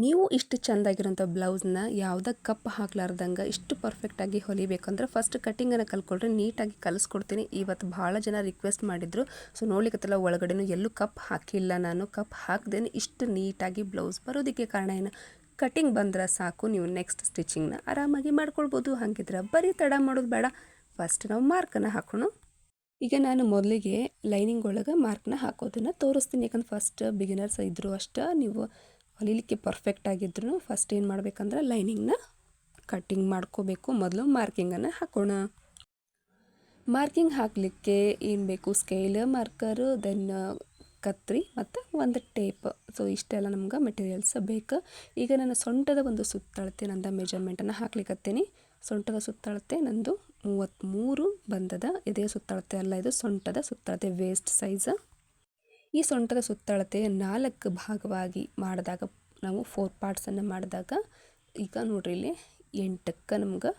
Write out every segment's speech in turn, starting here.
ನೀವು ಇಷ್ಟು ಚೆಂದಾಗಿರೋಂಥ ಬ್ಲೌಸ್ನ ಯಾವುದೇ ಕಪ್ ಹಾಕ್ಲಾರ್ದಂಗೆ ಇಷ್ಟು ಪರ್ಫೆಕ್ಟಾಗಿ ಹೊಲಿಬೇಕಂದ್ರೆ ಫಸ್ಟ್ ಕಟ್ಟಿಂಗನ್ನು ಕಲ್ಕೊಳ್ರೆ ನೀಟಾಗಿ ಕಲಿಸ್ಕೊಡ್ತೀನಿ. ಇವತ್ತು ಭಾಳ ಜನ ರಿಕ್ವೆಸ್ಟ್ ಮಾಡಿದರು. ಸೊ ನೋಡ್ಲಿಕ್ಕತ್ತಲ್ಲ ಒಳಗಡೆನೂ ಎಲ್ಲೂ ಕಪ್ ಹಾಕಿಲ್ಲ ನಾನು. ಕಪ್ ಹಾಕ್ದೇನೆ ಇಷ್ಟು ನೀಟಾಗಿ ಬ್ಲೌಸ್ ಬರೋದಕ್ಕೆ ಕಾರಣ ಏನು? ಕಟ್ಟಿಂಗ್ ಬಂದ್ರೆ ಸಾಕು, ನೀವು ನೆಕ್ಸ್ಟ್ ಸ್ಟಿಚಿಂಗ್ನ ಆರಾಮಾಗಿ ಮಾಡ್ಕೊಳ್ಬೋದು. ಹಾಗಿದ್ರೆ ಬರೀ ತಡ ಮಾಡೋದು ಬೇಡ. ಫಸ್ಟ್ ನಾವು ಮಾರ್ಕನ್ನು ಹಾಕೋಣ. ಈಗ ನಾನು ಮೊದಲಿಗೆ ಲೈನಿಂಗ್ ಒಳಗೆ ಮಾರ್ಕ್ನ ಹಾಕೋದನ್ನು ತೋರಿಸ್ತೀನಿ. ಯಾಕಂದ್ರೆ ಫಸ್ಟ್ ಬಿಗಿನರ್ಸ್ ಇದ್ದರೂ ಅಷ್ಟೇ ನೀವು ಹೊಲಿಲಿಕ್ಕೆ ಪರ್ಫೆಕ್ಟ್ ಆಗಿದ್ರು ಫಸ್ಟ್ ಏನು ಮಾಡಬೇಕಂದ್ರೆ ಲೈನಿಂಗ್ನ ಕಟ್ಟಿಂಗ್ ಮಾಡ್ಕೋಬೇಕು. ಮೊದಲು ಮಾರ್ಕಿಂಗನ್ನು ಹಾಕೋಣ. ಮಾರ್ಕಿಂಗ್ ಹಾಕಲಿಕ್ಕೆ ಏನು ಬೇಕು? ಸ್ಕೇಲ್ ಮಾರ್ಕರ್ ದೆನ್ ಕತ್ರಿ ಮತ್ತು ಒಂದು ಟೇಪ್ ಸೊ ಇಷ್ಟೆಲ್ಲ ನಮ್ಗೆ ಮೆಟೀರಿಯಲ್ಸ್ ಬೇಕು. ಈಗ ನಾನು ಸೊಂಟದ ಒಂದು ಸುತ್ತಳತೆ ನಂದು ಮೆಜರ್ಮೆಂಟನ್ನು ಹಾಕ್ಲಿಕ್ಕತ್ತೀನಿ ಸೊಂಟದ ಸುತ್ತಳತೆ ನಂದು ಮೂವತ್ತ್ಮೂರು ಬಂದದ. ಇದೇ ಸುತ್ತಳತೆ ಅಲ್ಲ, ಇದು ಸೊಂಟದ ಸುತ್ತಳತೆ ವೇಸ್ಟ್ ಸೈಜ್ ಈ ಸೊಂಟದ ಸುತ್ತಳತೆ ನಾಲ್ಕು ಭಾಗವಾಗಿ ಮಾಡಿದಾಗ ನಾವು ಫೋರ್ ಪಾರ್ಟ್ಸನ್ನು ಮಾಡಿದಾಗ ಈಗ ನೋಡ್ರಿ ಇಲ್ಲಿ ಎಂಟಕ್ಕೆ ನಮ್ಗೆ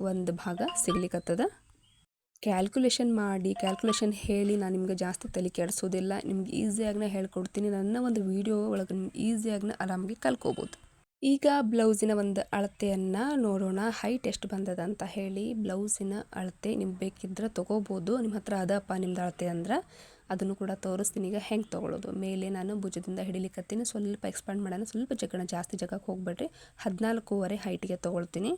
ಒಂದು ಭಾಗ ಸಿಗ್ಲಿಕ್ಕತ್ತದ ಕ್ಯಾಲ್ಕುಲೇಷನ್ ಮಾಡಿ ಕ್ಯಾಲ್ಕುಲೇಷನ್ ಹೇಳಿ ನಾನು ನಿಮ್ಗೆ ಜಾಸ್ತಿ ತಲೆ ಕೆಡಿಸೋದಿಲ್ಲ. ನಿಮ್ಗೆ ಈಸಿಯಾಗಿನ ಹೇಳ್ಕೊಡ್ತೀನಿ. ನನ್ನ ಒಂದು ವೀಡಿಯೋ ಒಳಗೆ ನಿಮ್ಗೆ ಈಸಿಯಾಗಿನ ಆರಾಮಾಗಿ ಕಲ್ಕೋಬೋದು. ಈಗ ಬ್ಲೌಸಿನ ಒಂದು ಅಳತೆಯನ್ನು ನೋಡೋಣ. ಹೈಟ್ ಎಷ್ಟು ಬಂದದ ಅಂತ ಹೇಳಿ ಬ್ಲೌಸಿನ ಅಳತೆ ನಿಮ್ಗೆ ಬೇಕಿದ್ರೆ ತೊಗೋಬೋದು. ನಿಮ್ಮ ಹತ್ರ ಅದಪ್ಪ ನಿಮ್ದು ಅಳತೆ ಅಂದ್ರೆ ಅದನ್ನು ಕೂಡ ತೋರಿಸ್ತೀನಿ. ಈಗ ಹೆಂಗೆ ತೊಗೊಳ್ಳೋದು ಮೇಲೆ ನಾನು ಭುಜದಿಂದ ಹಿಡಿಲಿಕ್ಕತ್ತೀನಿ ಸ್ವಲ್ಪ ಎಕ್ಸ್ಪಾಂಡ್ ಮಾಡೋಣ. ಸ್ವಲ್ಪ ಜಗಣ ಜಾಸ್ತಿ ಜಗಕ್ಕೆ ಹೋಗ್ಬೇಡ್ರಿ. ಹದಿನಾಲ್ಕೂವರೆ ಹೈಟಿಗೆ ತೊಗೊಳ್ತೀನಿ.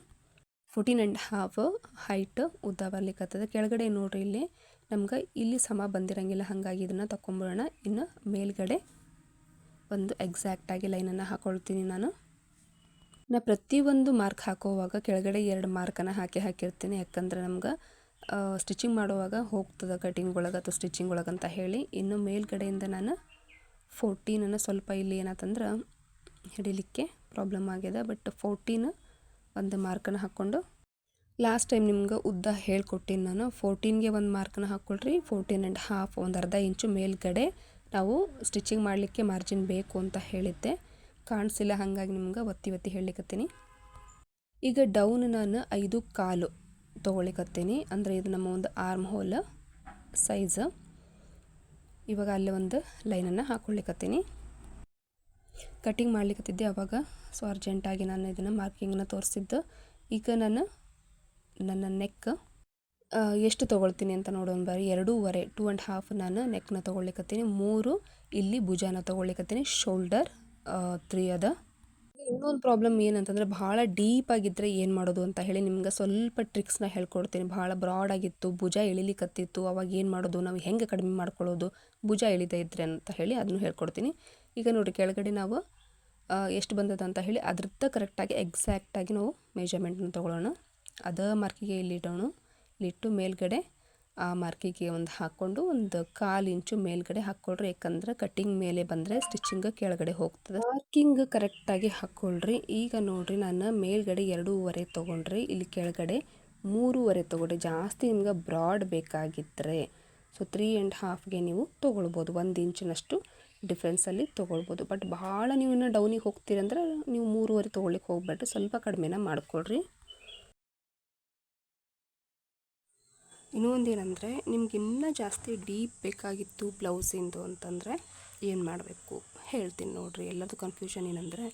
ಫೋರ್ಟೀನ್ ಆ್ಯಂಡ್ ಹಾಫ್ ಹೈಟ್ ಉದ್ದ ಬರ್ಲಿಕ್ಕತ್ತದ ಕೆಳಗಡೆ ನೋಡ್ರಿ ಇಲ್ಲಿ. ನಮ್ಗೆ ಇಲ್ಲಿ ಸಮ ಬಂದಿರಂಗಿಲ್ಲ. ಹಾಗಾಗಿ ಇದನ್ನು ತಗೊಂಬಿಡೋಣ ಇನ್ನು ಮೇಲ್ಗಡೆ ಒಂದು ಎಕ್ಸಾಕ್ಟಾಗಿ ಲೈನನ್ನು ಹಾಕೊಳ್ತೀನಿ ನಾನು. ನಾ ಪ್ರತಿಯೊಂದು ಮಾರ್ಕ್ ಹಾಕೋವಾಗ ಕೆಳಗಡೆ ಎರಡು ಮಾರ್ಕನ್ನು ಹಾಕಿ ಹಾಕಿರ್ತೀನಿ. ಯಾಕಂದ್ರೆ ನಮ್ಗೆ ಸ್ಟಿಚಿಂಗ್ ಮಾಡುವಾಗ ಹೋಗ್ತದೆ ಕಟಿಂಗ್ ಒಳಗೆ ಅಥವಾ ಸ್ಟಿಚಿಂಗ್ ಒಳಗೆ ಅಂತ ಹೇಳಿ. ಇನ್ನು ಮೇಲ್ಗಡೆಯಿಂದ ನಾನು ಫೋರ್ಟೀನನ್ನು ಸ್ವಲ್ಪ ಇಲ್ಲಿ ಏನಾತಂದ್ರೆ ಹಿಡಿಲಿಕ್ಕೆ ಪ್ರಾಬ್ಲಮ್ ಆಗಿದೆ ಬಟ್ ಫೋರ್ಟೀನ್ ಒಂದು ಮಾರ್ಕನ್ನು ಹಾಕ್ಕೊಂಡು ಲಾಸ್ಟ್ ಟೈಮ್ ನಿಮ್ಗೆ ಉದ್ದ ಹೇಳ್ಕೊಟ್ಟಿನಿ ನಾನು. ಫೋರ್ಟೀನ್ಗೆ ಒಂದು ಮಾರ್ಕನ್ನು ಹಾಕ್ಕೊಳ್ರಿ ಫೋರ್ಟೀನ್ ಆ್ಯಂಡ್ ಹಾಫ್ ಒಂದು ಅರ್ಧ ಇಂಚು ಮೇಲ್ಗಡೆ ನಾವು ಸ್ಟಿಚಿಂಗ್ ಮಾಡಲಿಕ್ಕೆ ಮಾರ್ಜಿನ್ ಬೇಕು ಅಂತ ಹೇಳಿದ್ದೆ. ಕಾಣಿಸಿಲ್ಲ ಹಾಗಾಗಿ ನಿಮ್ಗೆ ಒತ್ತಿ ಒತ್ತಿ ಹೇಳಲಿಕ್ಕತ್ತೀನಿ ಈಗ ಡೌನ್ ನಾನು ಐದು ಕಾಲು. ತೊಗೊಳಿಕತ್ತೀನಿ ಅಂದರೆ ಇದು ನಮ್ಮ ಒಂದು ಆರ್ಮ್ ಹೋಲ್ ಸೈಜ್ ಇವಾಗ ಅಲ್ಲಿ ಒಂದು ಲೈನನ್ನು ಹಾಕ್ಕೊಳ್ಲಿಕ್ಕತ್ತೀನಿ ಕಟ್ಟಿಂಗ್ ಮಾಡ್ಲಿಕ್ಕತ್ತಿದ್ದೆ ಅವಾಗ. ಸೊ ಅರ್ಜೆಂಟಾಗಿ ನಾನು ಇದನ್ನು ಮಾರ್ಕಿಂಗನ್ನ ತೋರಿಸಿದ್ದು. ಈಗ ನಾನು ನನ್ನ ನೆಕ್ ಎಷ್ಟು ತೊಗೊಳ್ತೀನಿ ಅಂತ ನೋಡೋಣ ಬಾರಿ. ಎರಡೂವರೆ ಟೂ ಆ್ಯಂಡ್ ಹಾಫ್ ನಾನು ನೆಕ್ನ ತೊಗೊಳ್ಲಿಕ್ಕತ್ತೀನಿ ಮೂರು ಇಲ್ಲಿ ಭುಜಾನ ತೊಗೊಳ್ಲಿಕ್ಕತ್ತೀನಿ ಶೋಲ್ಡರ್ ತ್ರೀ ಅದ. ಇನ್ನೊಂದು ಪ್ರಾಬ್ಲಮ್ ಏನಂತಂದ್ರೆ ಭಾಳ ಡೀಪ್ ಆಗಿದ್ರೆ ಏನು ಮಾಡೋದು ಅಂತ ಹೇಳಿ ನಿಮ್ಗೆ ಸ್ವಲ್ಪ ಟ್ರಿಕ್ಸ್ನ ಹೇಳ್ಕೊಡ್ತೀನಿ. ಭಾಳ ಬ್ರಾಡ್ ಆಗಿತ್ತು, ಭುಜ ಇಳಿಲಿಕ್ಕತ್ತಿತ್ತು ಅವಾಗ ಏನು ಮಾಡೋದು, ನಾವು ಹೆಂಗೆ ಕಡಿಮೆ ಮಾಡ್ಕೊಳ್ಳೋದು, ಭುಜ ಇಳಿದೇ ಇದ್ರೆ ಅಂತ ಹೇಳಿ ಅದನ್ನು ಹೇಳ್ಕೊಡ್ತೀನಿ. ಈಗ ನೋಡಿ ಕೆಳಗಡೆ ನಾವು ಎಷ್ಟು ಬಂದದ ಅಂತ ಹೇಳಿ ಅದ್ರದ್ದು ಕರೆಕ್ಟಾಗಿ ಎಕ್ಸಾಕ್ಟಾಗಿ ನಾವು ಮೆಜರ್ಮೆಂಟ್ನ ತೊಗೊಳ್ಳೋಣ. ಅದ ಮಾರ್ಕಿಗೆ ಇಲ್ಲಿಡೋಣ ಇಲ್ಲಿಟ್ಟು ಮೇಲ್ಗಡೆ ಆ ಮಾರ್ಕಿಗೆ ಒಂದು ಹಾಕ್ಕೊಂಡು ಒಂದು ಕಾಲು ಇಂಚು ಮೇಲ್ಗಡೆ ಹಾಕ್ಕೊಳ್ರಿ ಯಾಕಂದ್ರೆ ಕಟ್ಟಿಂಗ್ ಮೇಲೆ ಬಂದರೆ ಸ್ಟಿಚಿಂಗ್ ಕೆಳಗಡೆ ಹೋಗ್ತದೆ. ಮಾರ್ಕಿಂಗ್ ಕರೆಕ್ಟಾಗಿ ಹಾಕ್ಕೊಳ್ರಿ ಈಗ ನೋಡಿರಿ ನಾನು ಮೇಲ್ಗಡೆ ಎರಡೂವರೆ ತೊಗೊಂಡ್ರಿ. ಇಲ್ಲಿ ಕೆಳಗಡೆ ಮೂರುವರೆ ತೊಗೊಂಡ್ರಿ. ಜಾಸ್ತಿ ನಿಮ್ಗೆ ಬ್ರಾಡ್ ಬೇಕಾಗಿದ್ದರೆ ಸೊ ತ್ರೀ ಆ್ಯಂಡ್ ಹಾಫ್ಗೆ ನೀವು ತೊಗೊಳ್ಬೋದು. ಒಂದು ಇಂಚಿನಷ್ಟು ಡಿಫ್ರೆನ್ಸಲ್ಲಿ ತೊಗೊಳ್ಬೋದು. ಬಟ್ ಭಾಳ ನೀವು ಇನ್ನೂ ಡೌನಿಗೆ ಹೋಗ್ತೀರಂದ್ರೆ ನೀವು ಮೂರುವರೆ ತೊಗೊಳ್ಳಿಕ್ಕೆ ಹೋಗ್ಬೇಡ್ರಿ. ಸ್ವಲ್ಪ ಕಡಿಮೆನ ಮಾಡ್ಕೊಳ್ರಿ. ಇನ್ನೂ ಒಂದು ಏನಂದರೆ ನಿಮ್ಗೆ ಇನ್ನೂ ಜಾಸ್ತಿ ಡೀಪ್ ಬೇಕಾಗಿತ್ತು ಬ್ಲೌಸಿಂದು ಅಂತಂದರೆ ಏನು ಮಾಡಬೇಕು? ಹೇಳ್ತೀನಿ ನೋಡಿರಿ ಎಲ್ಲದೂ ಕನ್ಫ್ಯೂಷನ್ ಏನಂದರೆ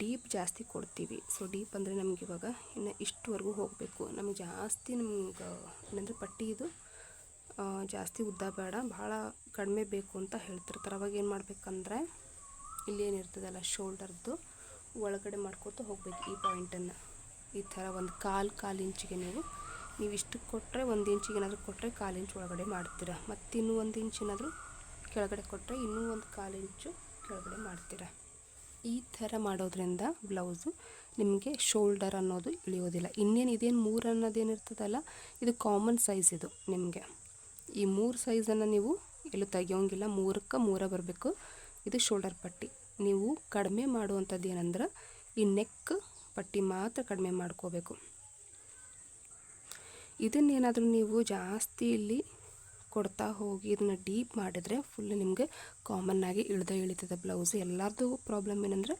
ಡೀಪ್ ಜಾಸ್ತಿ ಕೊಡ್ತೀವಿ. ಸೊ ಡೀಪ್ ಅಂದರೆ ನಮ್ಗೆ ಇವಾಗ ಇನ್ನು ಇಷ್ಟುವರೆಗೂ ಹೋಗಬೇಕು. ನಮಗೆ ಜಾಸ್ತಿ ನಮ್ಗೆ ಏನಂದರೆ ಪಟ್ಟಿ ಇದು ಜಾಸ್ತಿ ಉದ್ದ ಬೇಡ, ಭಾಳ ಕಡಿಮೆ ಬೇಕು ಅಂತ ಹೇಳ್ತಿರ್ತಾರೆ. ಅವಾಗ ಏನು ಮಾಡಬೇಕಂದ್ರೆ ಇಲ್ಲಿ ಏನಿರ್ತದಲ್ಲ, ಶೋಲ್ಡರ್ದು ಒಳಗಡೆ ಮಾಡ್ಕೊತ ಹೋಗ್ಬೇಕು ಈ ಪಾಯಿಂಟನ್ನು. ಈ ಥರ ಒಂದು ಕಾಲು ಕಾಲು ಇಂಚಿಗೆ ನೀವು ನೀವು ಇಷ್ಟು ಕೊಟ್ಟರೆ ಒಂದು ಇಂಚಿಗೆ ಏನಾದರೂ ಕೊಟ್ಟರೆ ಕಾಲು ಇಂಚು ಒಳಗಡೆ ಮಾಡ್ತೀರ. ಮತ್ತು ಇನ್ನೂ ಒಂದು ಇಂಚ್ ಏನಾದರೂ ಕೆಳಗಡೆ ಕೊಟ್ಟರೆ ಇನ್ನೂ ಒಂದು ಕಾಲು ಇಂಚು ಕೆಳಗಡೆ ಮಾಡ್ತೀರಾ. ಈ ಥರ ಮಾಡೋದ್ರಿಂದ ಬ್ಲೌಸು ನಿಮಗೆ ಶೋಲ್ಡರ್ ಅನ್ನೋದು ಇಳಿಯೋದಿಲ್ಲ. ಇನ್ನೇನು ಇದೇನು ಮೂರು ಅನ್ನೋದೇನಿರ್ತದಲ್ಲ ಇದು ಕಾಮನ್ ಸೈಜ್ ಇದು ನಿಮಗೆ. ಈ ಮೂರು ಸೈಜನ್ನು ನೀವು ಎಲ್ಲೂ ತೆಗಿಯೋಂಗಿಲ್ಲ ಮೂರಕ್ಕೆ ಮೂರ ಬರಬೇಕು. ಇದು ಶೋಲ್ಡರ್ ಪಟ್ಟಿ. ನೀವು ಕಡಿಮೆ ಮಾಡುವಂಥದ್ದು ಏನಂದ್ರೆ ಈ ನೆಕ್ ಪಟ್ಟಿ ಮಾತ್ರ ಕಡಿಮೆ ಮಾಡ್ಕೋಬೇಕು. ಇದನ್ನೇನಾದರೂ ನೀವು ಜಾಸ್ತಿ ಇಲ್ಲಿ ಕೊಡ್ತಾ ಹೋಗಿ ಇದನ್ನ ಡೀಪ್ ಮಾಡಿದರೆ ಫುಲ್ ನಿಮಗೆ ಕಾಮನ್ನಾಗಿ ಇಳ್ದ ಇಳಿತದೆ ಬ್ಲೌಸ್ ಎಲ್ಲರದು ಪ್ರಾಬ್ಲಮ್ ಏನಂದ್ರೆ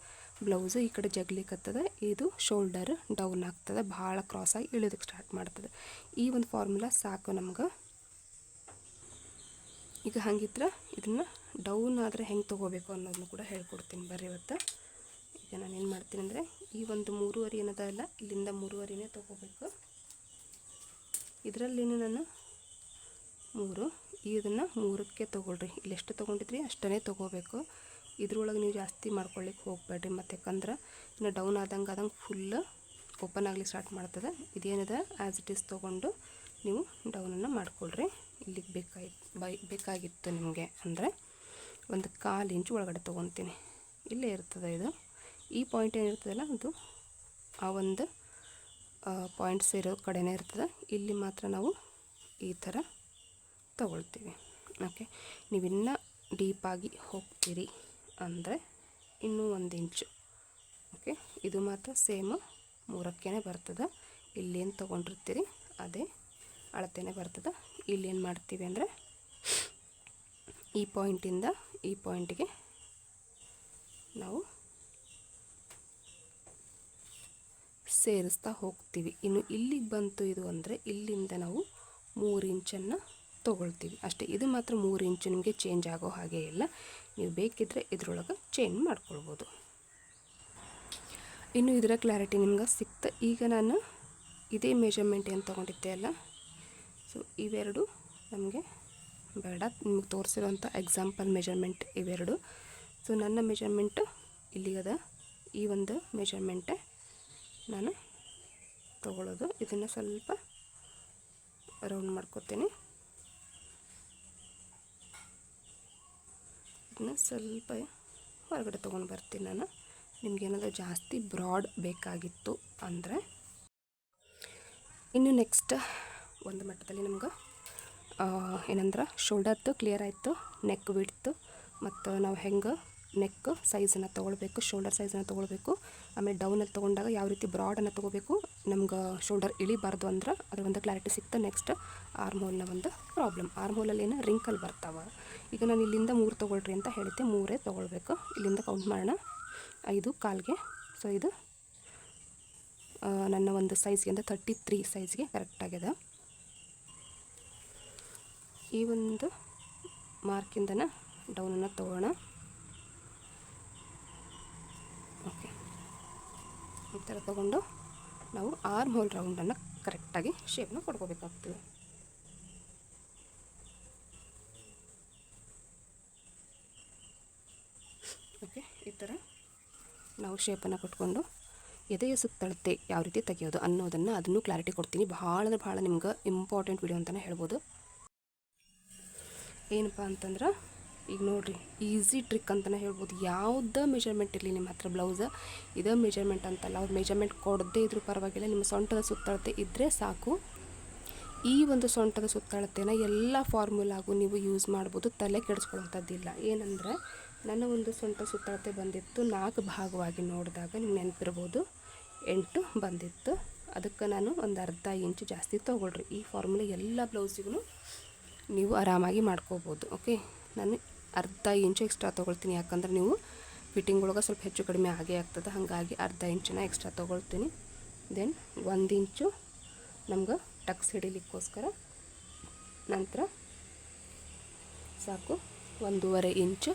ಬ್ಲೌಸ್ ಈ ಕಡೆ ಜಗ್ಲಿಕ್ಕತ್ತದ ಇದು ಶೋಲ್ಡರ್ ಡೌನ್ ಆಗ್ತದೆ, ಭಾಳ ಆಗಿ ಇಳಿದಕ್ಕೆ ಸ್ಟಾರ್ಟ್ ಮಾಡ್ತದೆ. ಈ ಒಂದು ಫಾರ್ಮುಲಾ ಸಾಕು ನಮ್ಗೆ. ಈಗ ಹಂಗಿದ್ರೆ ಇದನ್ನು ಡೌನ್ ಆದರೆ ಹೆಂಗೆ ತೊಗೋಬೇಕು ಅನ್ನೋದನ್ನು ಕೂಡ ಹೇಳ್ಕೊಡ್ತೀನಿ ಬರ್ರಿ ಇವತ್ತು. ಈಗ ನಾನು ಏನು ಮಾಡ್ತೀನಿ ಅಂದರೆ ಈ ಒಂದು ಮೂರುವರೆ ಏನದ ಅಲ್ಲ ಇಲ್ಲಿಂದ ಮೂರುವರೆನೇ ತೊಗೋಬೇಕು. ಇದರಲ್ಲಿನೇ ನಾನು ಮೂರು. ಇದನ್ನು ಮೂರಕ್ಕೆ ತೊಗೊಳ್ರಿ. ಇಲ್ಲಿ ಎಷ್ಟು ತೊಗೊಂಡಿದ್ರಿ? ಅಷ್ಟೇ ತೊಗೋಬೇಕು. ಇದ್ರೊಳಗೆ ನೀವು ಜಾಸ್ತಿ ಮಾಡ್ಕೊಳ್ಳಿಕ್ಕೆ ಹೋಗಬೇಡ್ರಿ. ಮತ್ತು ಯಾಕಂದ್ರೆ ಇನ್ನು ಡೌನ್ ಆದಂಗೆ ಆದಂಗೆ ಫುಲ್ ಓಪನ್ ಆಗಲಿ ಸ್ಟಾರ್ಟ್ ಮಾಡ್ತದೆ. ಇದೇನಿದೆ? ಆ್ಯಸ್ ಇಟ್ ಈಸ್ ತೊಗೊಂಡು ನೀವು ಡೌನನ್ನು ಮಾಡ್ಕೊಳ್ರಿ. ಇಲ್ಲಿಗೆ ಬೇಕಾಗಿ ಬೈ, ಬೇಕಾಗಿತ್ತು ನಿಮಗೆ ಅಂದರೆ ಒಂದು ಕಾಲು ಇಂಚು ಒಳಗಡೆ ತೊಗೊತೀನಿ ಇಲ್ಲೇ ಇರ್ತದೆ ಇದು. ಈ ಪಾಯಿಂಟ್ ಏನಿರ್ತದಲ್ಲ, ಅದು ಆ ಒಂದು ಪಾಯಿಂಟ್ಸ್ ಇರೋ ಕಡೆನೇ ಇರ್ತದೆ. ಇಲ್ಲಿ ಮಾತ್ರ ನಾವು ಈ ಥರ ತಗೊಳ್ತೀವಿ. ಓಕೆ ನೀವಿನ್ನ ಡೀಪಾಗಿ ಹೋಗ್ತೀರಿ ಅಂದರೆ ಇನ್ನೂ ಒಂದು ಇಂಚು ಓಕೆ ಇದು ಮಾತ್ರ ಸೇಮ್ ಮೂರಕ್ಕೇ ಬರ್ತದೆ. ಇಲ್ಲೇನು ತೊಗೊಂಡಿರ್ತೀರಿ? ಅದೇ ಅಳತೆನೇ ಬರ್ತದೆ. ಇಲ್ಲೇನು ಮಾಡ್ತೀವಿ ಅಂದರೆ ಈ ಪಾಯಿಂಟಿಂದ ಈ ಪಾಯಿಂಟಿಗೆ ನಾವು ಸೇರಿಸ್ತಾ ಹೋಗ್ತೀವಿ. ಇನ್ನು ಇಲ್ಲಿಗೆ ಬಂತು ಇದು ಅಂದರೆ ಇಲ್ಲಿಂದ ನಾವು ಮೂರು ಇಂಚನ್ನು ತೊಗೊಳ್ತೀವಿ. ಅಷ್ಟೇ, ಇದು ಮಾತ್ರ ಮೂರು ಇಂಚು ನಿಮಗೆ ಚೇಂಜ್ ಆಗೋ ಹಾಗೆ ಇಲ್ಲ. ನೀವು ಬೇಕಿದ್ದರೆ ಇದರೊಳಗೆ ಚೇಂಜ್ ಮಾಡ್ಕೊಳ್ಬೋದು. ಇನ್ನು ಇದರ ಕ್ಲಾರಿಟಿ ನಿಮ್ಗೆ ಸಿಕ್ತ ಈಗ ನಾನು ಇದೇ ಮೆಜರ್ಮೆಂಟ್ ಏನು ತೊಗೊಂಡಿದ್ದೆ ಅಲ್ಲ? ಸೊ ಇವೆರಡು ನಮಗೆ ಬೇಡ. ನಿಮಗೆ ತೋರಿಸಿರೋಂಥ ಎಕ್ಸಾಂಪಲ್ ಮೆಜರ್ಮೆಂಟ್ ಇವೆರಡು. ಸೊ ನನ್ನ ಮೆಜರ್ಮೆಂಟ್ ಇಲ್ಲಿಗದ ಈ ಒಂದು ಮೆಜರ್ಮೆಂಟೇ ನಾನು ತಗೊಳ್ಳೋದು. ಇದನ್ನು ಸ್ವಲ್ಪ ರೌಂಡ್ ಮಾಡ್ಕೊತೀನಿ. ಇದನ್ನ ಸ್ವಲ್ಪ ಹೊರಗಡೆ ತೊಗೊಂಡು ಬರ್ತೀನಿ ನಾನು. ನಿಮಗೇನಾದರೂ ಜಾಸ್ತಿ ಬ್ರಾಡ್ ಬೇಕಾಗಿತ್ತು ಅಂದರೆ ಇನ್ನು ನೆಕ್ಸ್ಟ್ ಒಂದು ಮಟ್ಟದಲ್ಲಿ ನಮ್ಗೆ ಏನಂದ್ರೆ ಶೋಲ್ಡರ್ದು ಕ್ಲಿಯರ್ ಆಯಿತು ನೆಕ್ ಬಿಡ್ತು ಮತ್ತು ನಾವು ಹೆಂಗೆ ನೆಕ್ ಸೈಜನ್ನು ತೊಗೊಳ್ಬೇಕು ಶೋಲ್ಡರ್ ಸೈಜನ್ನು ತೊಗೊಳ್ಬೇಕು. ಆಮೇಲೆ ಡೌನಲ್ಲಿ ತೊಗೊಂಡಾಗ ಯಾವ ರೀತಿ ಬ್ರಾಡನ್ನು ತೊಗೋಬೇಕು, ನಮ್ಗೆ ಶೋಲ್ಡರ್ ಇಳಿಬಾರ್ದು ಅಂದ್ರೆ ಅದ್ರ ಒಂದು ಕ್ಲಾರಿಟಿ ಸಿಕ್ತು ನೆಕ್ಸ್ಟ್ ಆರ್ಮೋಲ್ನ ಒಂದು ಪ್ರಾಬ್ಲಮ್ ಆರ್ಮೋಲಲ್ಲಿ ಏನೋ ರಿಂಕಲ್ ಬರ್ತಾವೆ. ಈಗ ನಾನು ಇಲ್ಲಿಂದ ಮೂರು ತೊಗೊಳ್ರಿ ಅಂತ ಹೇಳಿದ್ದೆ, ಮೂರೇ ತೊಗೊಳ್ಬೇಕು. ಇಲ್ಲಿಂದ ಕೌಂಟ್ ಮಾಡೋಣ. ಐದು ಕಾಲ್ಗೆ. ಸೊ ಇದು ನನ್ನ ಒಂದು ಸೈಜ್ಗೆ ಅಂದರೆ ತರ್ಟಿ ತ್ರೀ ಸೈಜ್ಗೆ ಕರೆಕ್ಟಾಗಿದೆ ಈ ಒಂದು ಮಾರ್ಕಿಂದನ ಡೌನನ್ನು ತೊಗೋಣ. ಈ ಥರ ತೊಗೊಂಡು ನಾವು ಆರ್ಮ್ ಹೋಲ್ ರೌಂಡನ್ನು ಕರೆಕ್ಟಾಗಿ ಶೇಪ್ನ ಕೊಡ್ಕೋಬೇಕಾಗ್ತದೆ. ಓಕೆ, ಈ ಥರ ನಾವು ಶೇಪನ್ನು ಕೊಟ್ಕೊಂಡು ಎದೆಯ ಸುತ್ತಳತೆ ಯಾವ ರೀತಿ ತೆಗೆಯೋದು ಅನ್ನೋದನ್ನು ಅದನ್ನು ಕ್ಲಾರಿಟಿ ಕೊಡ್ತೀನಿ. ಭಾಳ ಅಂದ್ರೆ ಭಾಳ ನಿಮ್ಗೆ ಇಂಪಾರ್ಟೆಂಟ್ ವಿಡಿಯೋ ಅಂತಲೇ ಹೇಳ್ಬೋದು. ಏನಪ್ಪ ಅಂತಂದ್ರೆ ಈಗ ನೋಡಿರಿ ಈಸಿ ಟ್ರಿಕ್ ಅಂತಲೇ ಹೇಳ್ಬೋದು. ಯಾವುದೇ ಮೆಜರ್ಮೆಂಟ್ ಇರಲಿ ನಿಮ್ಮ ಹತ್ರ ಬ್ಲೌಸ್ ಇದೇ ಮೆಜರ್ಮೆಂಟ್ ಅಂತಲ್ಲ, ಅವ್ರು ಮೆಜರ್ಮೆಂಟ್ ಕೊಡದೇ ಇದ್ರೂ ಪರವಾಗಿಲ್ಲ, ನಿಮ್ಮ ಸೊಂಟದ ಸುತ್ತಳತೆ ಇದ್ದರೆ ಸಾಕು. ಈ ಒಂದು ಸೊಂಟದ ಸುತ್ತಳತೆನ ಎಲ್ಲ ಫಾರ್ಮುಲಾಗೂ ನೀವು ಯೂಸ್ ಮಾಡ್ಬೋದು, ತಲೆ ಕೆಡಿಸ್ಕೊಳ್ಳೋಂಥದ್ದಿಲ್ಲ ಏನಂದರೆ, ನನ್ನ ಒಂದು ಸೊಂಟ ಸುತ್ತಳತೆ ಬಂದಿತ್ತು, ನಾಲ್ಕು ಭಾಗವಾಗಿ ನೋಡಿದಾಗ ನಿಮ್ಗೆ ನೆನಪಿರ್ಬೋದು. ಎಂಟು ಬಂದಿತ್ತು. ಅದಕ್ಕೆ ನಾನು ಒಂದು ಅರ್ಧ ಇಂಚು ಜಾಸ್ತಿ ತೊಗೊಳ್ರಿ. ಈ ಫಾರ್ಮುಲಾ ಎಲ್ಲ ಬ್ಲೌಸಿಗೂ ನೀವು ಆರಾಮಾಗಿ ಮಾಡ್ಕೋಬೋದು ಓಕೆ ನಾನು ಅರ್ಧ ಇಂಚು ಎಕ್ಸ್ಟ್ರಾ ತೊಗೊಳ್ತೀನಿ. ಯಾಕಂದ್ರೆ ನೀವು ಫಿಟ್ಟಿಂಗ್ ಒಳಗೆ ಸ್ವಲ್ಪ ಹೆಚ್ಚು ಕಡಿಮೆ ಆಗೇ ಆಗ್ತದೆ. ಹಾಗಾಗಿ ಅರ್ಧ ಇಂಚನ್ನ ಎಕ್ಸ್ಟ್ರಾ ತೊಗೊಳ್ತೀನಿ. ದೆನ್ ಒಂದು ಇಂಚು ನಮ್ಗೆ ಟಕ್ಸ್ ಹಿಡಿಲಿಕ್ಕೋಸ್ಕರ ನಂತರ ಸಾಕು ಒಂದೂವರೆ ಇಂಚು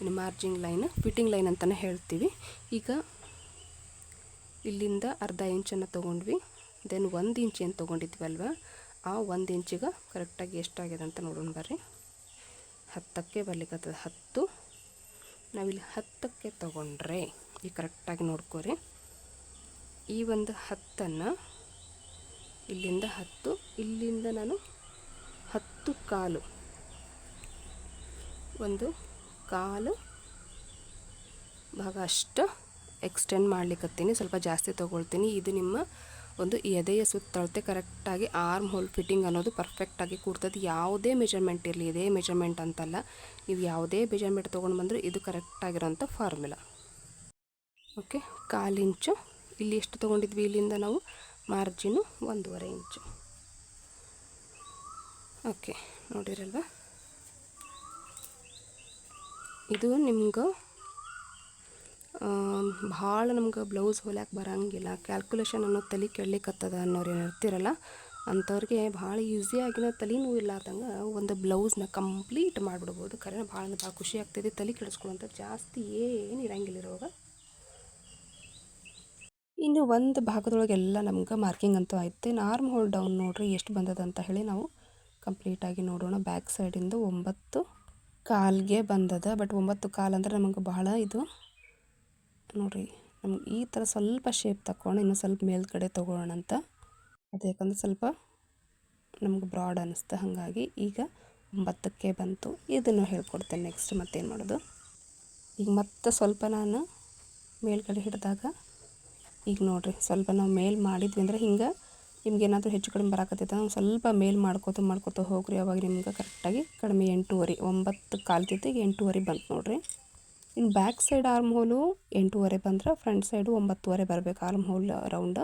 ಇನ್ನು ಮಾರ್ಜಿಂಗ್ ಲೈನ್ ಫಿಟ್ಟಿಂಗ್ ಲೈನ್ ಅಂತಲೇ ಹೇಳ್ತೀವಿ. ಈಗ ಇಲ್ಲಿಂದ ಅರ್ಧ ಇಂಚನ್ನು ತೊಗೊಂಡ್ವಿ. ದೆನ್ ಒಂದು ಇಂಚ್ ಏನು ತೊಗೊಂಡಿದ್ವಿ ಅಲ್ವಾ? ಆ ಒಂದು ಇಂಚಿಗೆ ಕರೆಕ್ಟಾಗಿ ಎಷ್ಟಾಗಿದೆ ಅಂತ ನೋಡೋಣ ಬರ್ರಿ. ಹತ್ತಕ್ಕೆ ಬರ್ಲಿಕ್ಕತ್ತದ ಹತ್ತು, ನಾವಿಲ್ಲಿ ಹತ್ತಕ್ಕೆ ತಗೊಂಡ್ರೆ, ಈ ಕರೆಕ್ಟಾಗಿ ನೋಡ್ಕೋರಿ. ಈ ಒಂದು ಹತ್ತನ್ನು, ಇಲ್ಲಿಂದ ಹತ್ತು, ಇಲ್ಲಿಂದ ನಾನು ಹತ್ತು ಕಾಲು. ಒಂದು ಕಾಲು ಭಾಗ ಅಷ್ಟು ಎಕ್ಸ್ಟೆಂಡ್ ಮಾಡ್ಲಿಕ್ಕತ್ತೀನಿ ಸ್ವಲ್ಪ ಜಾಸ್ತಿ ತೊಗೊಳ್ತೀನಿ. ಇದು ನಿಮ್ಮ ಒಂದು ಎದೆಯ ಸುತ್ತಳತೆ ಕರೆಕ್ಟಾಗಿ ಆರ್ಮ್ ಹೋಲ್ ಫಿಟ್ಟಿಂಗ್ ಅನ್ನೋದು ಪರ್ಫೆಕ್ಟಾಗಿ ಕೂರ್ತದೆ. ಯಾವುದೇ ಮೆಜರ್ಮೆಂಟ್ ಇರಲಿ, ಇದೇ ಮೆಜರ್ಮೆಂಟ್ ಅಂತಲ್ಲ, ನೀವು ಯಾವುದೇ ಮೆಜರ್ಮೆಂಟ್ ತೊಗೊಂಡು ಬಂದರೂ ಇದು ಕರೆಕ್ಟಾಗಿರೋಂಥ ಫಾರ್ಮುಲಾ ಓಕೆ ಕಾಲು ಇಂಚು. ಇಲ್ಲಿ ಎಷ್ಟು ತೊಗೊಂಡಿದ್ವಿ? ಇಲ್ಲಿಂದ ನಾವು ಮಾರ್ಜಿನು ಒಂದೂವರೆ ಇಂಚು. ಓಕೆ ನೋಡಿರಲ್ವ? ಇದು ನಿಮ್ಗೆ ಭಾಳ ನಮ್ಗೆ ಬ್ಲೌಸ್ ಹೊಲ್ಯಾಕೆ ಬರೋಂಗಿಲ್ಲ. ಕ್ಯಾಲ್ಕುಲೇಷನ್ ಅನ್ನೋದು ತಲೆ ಕೆಡ್ಲಿಕ್ಕತ್ತದ ಅನ್ನೋರು ಏನು ಇರ್ತಿರಲ್ಲ ಅಂಥವ್ರಿಗೆ ಭಾಳ ಈಸಿಯಾಗಿನ ತಲೆನೂ ಇಲ್ಲಾರ್ದಂಗೆ ಒಂದು ಬ್ಲೌಸ್ನ ಕಂಪ್ಲೀಟ್ ಮಾಡಿಬಿಡ್ಬೋದು. ಖರೆ ಭಾಳ ಭಾಳ ಖುಷಿ ಆಗ್ತೈತಿ ತಲೆ ಕೆಡಿಸ್ಕೊಳ್ಳೋಂಥ ಜಾಸ್ತಿ ಏನು ಇರಂಗಿಲ್ಲ ಇರೋವಾಗ. ಇನ್ನು ಒಂದು ಭಾಗದೊಳಗೆಲ್ಲ ನಮ್ಗೆ ಮಾರ್ಕಿಂಗ್ ಅಂತೂ ಆಯ್ತು ನಾರ್ಮ್ ಹೋಲ್ ಡೌನ್ ನೋಡ್ರಿ ಎಷ್ಟು ಬಂದದ ಅಂತ ಹೇಳಿ ನಾವು ಕಂಪ್ಲೀಟಾಗಿ ನೋಡೋಣ. ಬ್ಯಾಕ್ ಸೈಡಿಂದ ಒಂಬತ್ತು ಕಾಲ್ಗೆ ಬಂದದ. ಬಟ್ ಒಂಬತ್ತು ಕಾಲು ಅಂದ್ರೆ ನಮಗೆ ಬಹಳ ಇದು ನೋಡಿರಿ, ನಮ್ಗೆ ಈ ಥರ ಸ್ವಲ್ಪ ಶೇಪ್ ತಗೊಂಡು ಇನ್ನೂ ಸ್ವಲ್ಪ ಮೇಲ್ಗಡೆ ತೊಗೊಳ್ಳೋಣ ಅಂತ. ಅದು ಯಾಕಂದ್ರೆ ಸ್ವಲ್ಪ ನಮ್ಗೆ ಬ್ರಾಡ್ ಅನ್ನಿಸ್ತು ಹಾಗಾಗಿ ಈಗ ಒಂಬತ್ತಕ್ಕೆ ಬಂತು. ಇದನ್ನು ಹೇಳ್ಕೊಡ್ತೇನೆ ನೆಕ್ಸ್ಟ್ ಮತ್ತೇನು ಮಾಡೋದು. ಈಗ ಮತ್ತೆ ಸ್ವಲ್ಪ ನಾನು ಮೇಲ್ಗಡೆ ಹಿಡಿದಾಗ, ಈಗ ನೋಡಿರಿ, ಸ್ವಲ್ಪ ನಾವು ಮೇಲ್ ಮಾಡಿದ್ವಿ ಅಂದ್ರೆ ಹಿಂಗೆ ನಿಮ್ಗೇನಾದರೂ ಹೆಚ್ಚು ಕಡಿಮೆ ಬರಾಕತ್ತೈತೆ ನಾವು ಸ್ವಲ್ಪ ಮೇಲ್ ಮಾಡ್ಕೋತ ಮಾಡ್ಕೋತ ಹೋಗ್ರಿ, ಅವಾಗ ನಿಮ್ಗೆ ಕರೆಕ್ಟಾಗಿ ಕಡಿಮೆ ಎಂಟೂವರೆ, ಒಂಬತ್ತು ಕಾಲ್ತಿತ್ತು, ಈಗ ಎಂಟೂವರೆ ಬಂತು ನೋಡಿರಿ. ಇನ್ನು ಬ್ಯಾಕ್ ಸೈಡ್ ಆರ್ಮ್ ಹೋಲು ಎಂಟೂವರೆ ಬಂದ್ರೆ ಫ್ರಂಟ್ ಸೈಡು ಒಂಬತ್ತುವರೆ ಬರಬೇಕು ಆರ್ಮ್ ಹೋಲ್ ರೌಂಡ್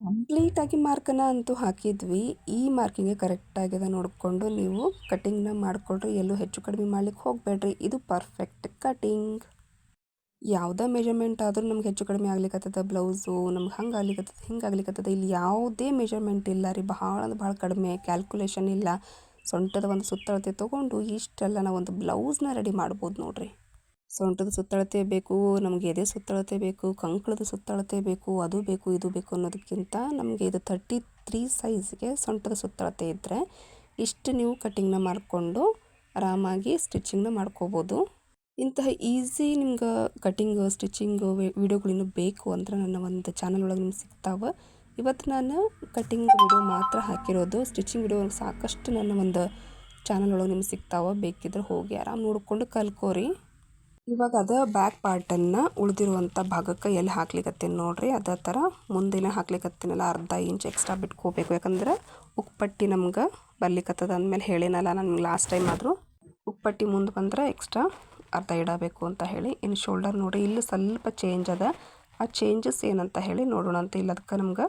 ಕಂಪ್ಲೀಟಾಗಿ ಮಾರ್ಕನ್ನು ಅಂತೂ ಹಾಕಿದ್ವಿ. ಈ ಮಾರ್ಕಿಂಗೆ ಕರೆಕ್ಟಾಗಿದೆ ನೋಡಿಕೊಂಡು ನೀವು ಕಟಿಂಗ್ನ ಮಾಡಿಕೊಡ್ರಿ ಎಲ್ಲೂ ಹೆಚ್ಚು ಕಡಿಮೆ ಮಾಡ್ಲಿಕ್ಕೆ ಹೋಗಬೇಡ್ರಿ. ಇದು ಪರ್ಫೆಕ್ಟ್ ಕಟಿಂಗ್ ಯಾವುದೇ ಮೆಜರ್ಮೆಂಟ್ ಆದರೂ ನಮ್ಗೆ ಹೆಚ್ಚು ಕಡಿಮೆ ಆಗ್ಲಿಕ್ಕತ್ತದ ಬ್ಲೌಸು ನಮ್ಗೆ ಹಂಗೆ ಆಗ್ಲಿಕ್ಕತ್ತದ ಹಿಂಗೆ ಆಗ್ಲಿಕ್ಕತ್ತದ ಇಲ್ಲಿ ಯಾವುದೇ ಮೆಜರ್ಮೆಂಟ್ ಇಲ್ಲ ರೀ. ಭಾಳ ಅಂದ್ರೆ ಭಾಳ ಕಡಿಮೆ ಕ್ಯಾಲ್ಕುಲೇಷನ್ ಇಲ್ಲ. ಸೊಂಟದ ಒಂದು ಸುತ್ತಳತೆ ತೊಗೊಂಡು ಇಷ್ಟೆಲ್ಲ ನಾವು ಒಂದು ಬ್ಲೌಸ್ನ ರೆಡಿ ಮಾಡ್ಬೋದು ನೋಡ್ರಿ. ಸೊಂಟದ ಸುತ್ತಳತೆ ಬೇಕು, ನಮಗೆ ಎದೆ ಸುತ್ತಳತೆ ಬೇಕು, ಕಂಕಳದ ಸುತ್ತಳತೆ ಬೇಕು, ಅದು ಬೇಕು, ಇದು ಬೇಕು ಅನ್ನೋದಕ್ಕಿಂತ ನಮಗೆ ಇದು ತರ್ಟಿ ತ್ರೀ ಸೈಜ್ಗೆ ಸೊಂಟದ ಸುತ್ತಳತೆ ಇದ್ದರೆ ಇಷ್ಟು ನೀವು ಕಟ್ಟಿಂಗ್ನ ಮಾಡಿಕೊಂಡು ಆರಾಮಾಗಿ ಸ್ಟಿಚಿಂಗ್ನ ಮಾಡ್ಕೋಬೋದು. ಇಂತಹ ಈಸಿ ನಿಮ್ಗೆ ಕಟ್ಟಿಂಗ್ ಸ್ಟಿಚಿಂಗ್ ವಿಡಿಯೋಗಳಿನ್ನೂ ಬೇಕು ಅಂದ್ರೆ ನನ್ನ ಒಂದು ಚಾನಲ್ ಒಳಗೆ ನಿಮ್ಗೆ ಸಿಗ್ತಾವೆ. ಇವತ್ತು ನಾನು ಕಟ್ಟಿಂಗ್ ವಿಡಿಯೋ ಮಾತ್ರ ಹಾಕಿರೋದು. ಸ್ಟಿಚಿಂಗ್ ವಿಡಿಯೋ ಸಾಕಷ್ಟು ನನ್ನ ಒಂದು ಚಾನಲ್ ಒಳಗೆ ನಿಮ್ಗೆ ಸಿಗ್ತಾವೆ. ಬೇಕಿದ್ರೆ ಹೋಗಿ ಆರಾಮ್ ನೋಡಿಕೊಂಡು ಕಲ್ಕೋರಿ ಇವಾಗ ಅದ ಬ್ಯಾಕ್ ಪಾರ್ಟನ್ನು ಉಳಿದಿರುವಂಥ ಭಾಗಕ್ಕೆ ಎಲ್ಲಿ ಹಾಕ್ಲಿಕತ್ತೀನಿ ನೋಡಿರಿ, ಅದೇ ಥರ ಮುಂದಿನ ಹಾಕ್ಲಿಕತ್ತೀನಲ್ಲ ಅರ್ಧ ಇಂಚ್ ಎಕ್ಸ್ಟ್ರಾ ಬಿಟ್ಕೋಬೇಕು. ಯಾಕಂದ್ರೆ ಉಪ್ಪಟ್ಟಿ ನಮ್ಗೆ ಬರ್ಲಿಕ್ಕತ್ತದ ಅಂದಮೇಲೆ ಹೇಳಿನಲ್ಲ ನನಗೆ ಲಾಸ್ಟ್ ಟೈಮ್ ಆದರೂ ಉಪ್ಪಟ್ಟಿ ಮುಂದೆ ಬಂದ್ರೆ ಎಕ್ಸ್ಟ್ರಾ ಅರ್ಧ ಇಡಬೇಕು ಅಂತ ಹೇಳಿ. ಇನ್ನು ಶೋಲ್ಡರ್ ನೋಡಿ, ಇಲ್ಲಿ ಸ್ವಲ್ಪ ಚೇಂಜ್ ಅದ. ಆ ಚೇಂಜಸ್ ಏನಂತ ಹೇಳಿ ನೋಡೋಣ ಅಂತ. ಇಲ್ಲ, ಅದಕ್ಕೆ ನಮ್ಗೆ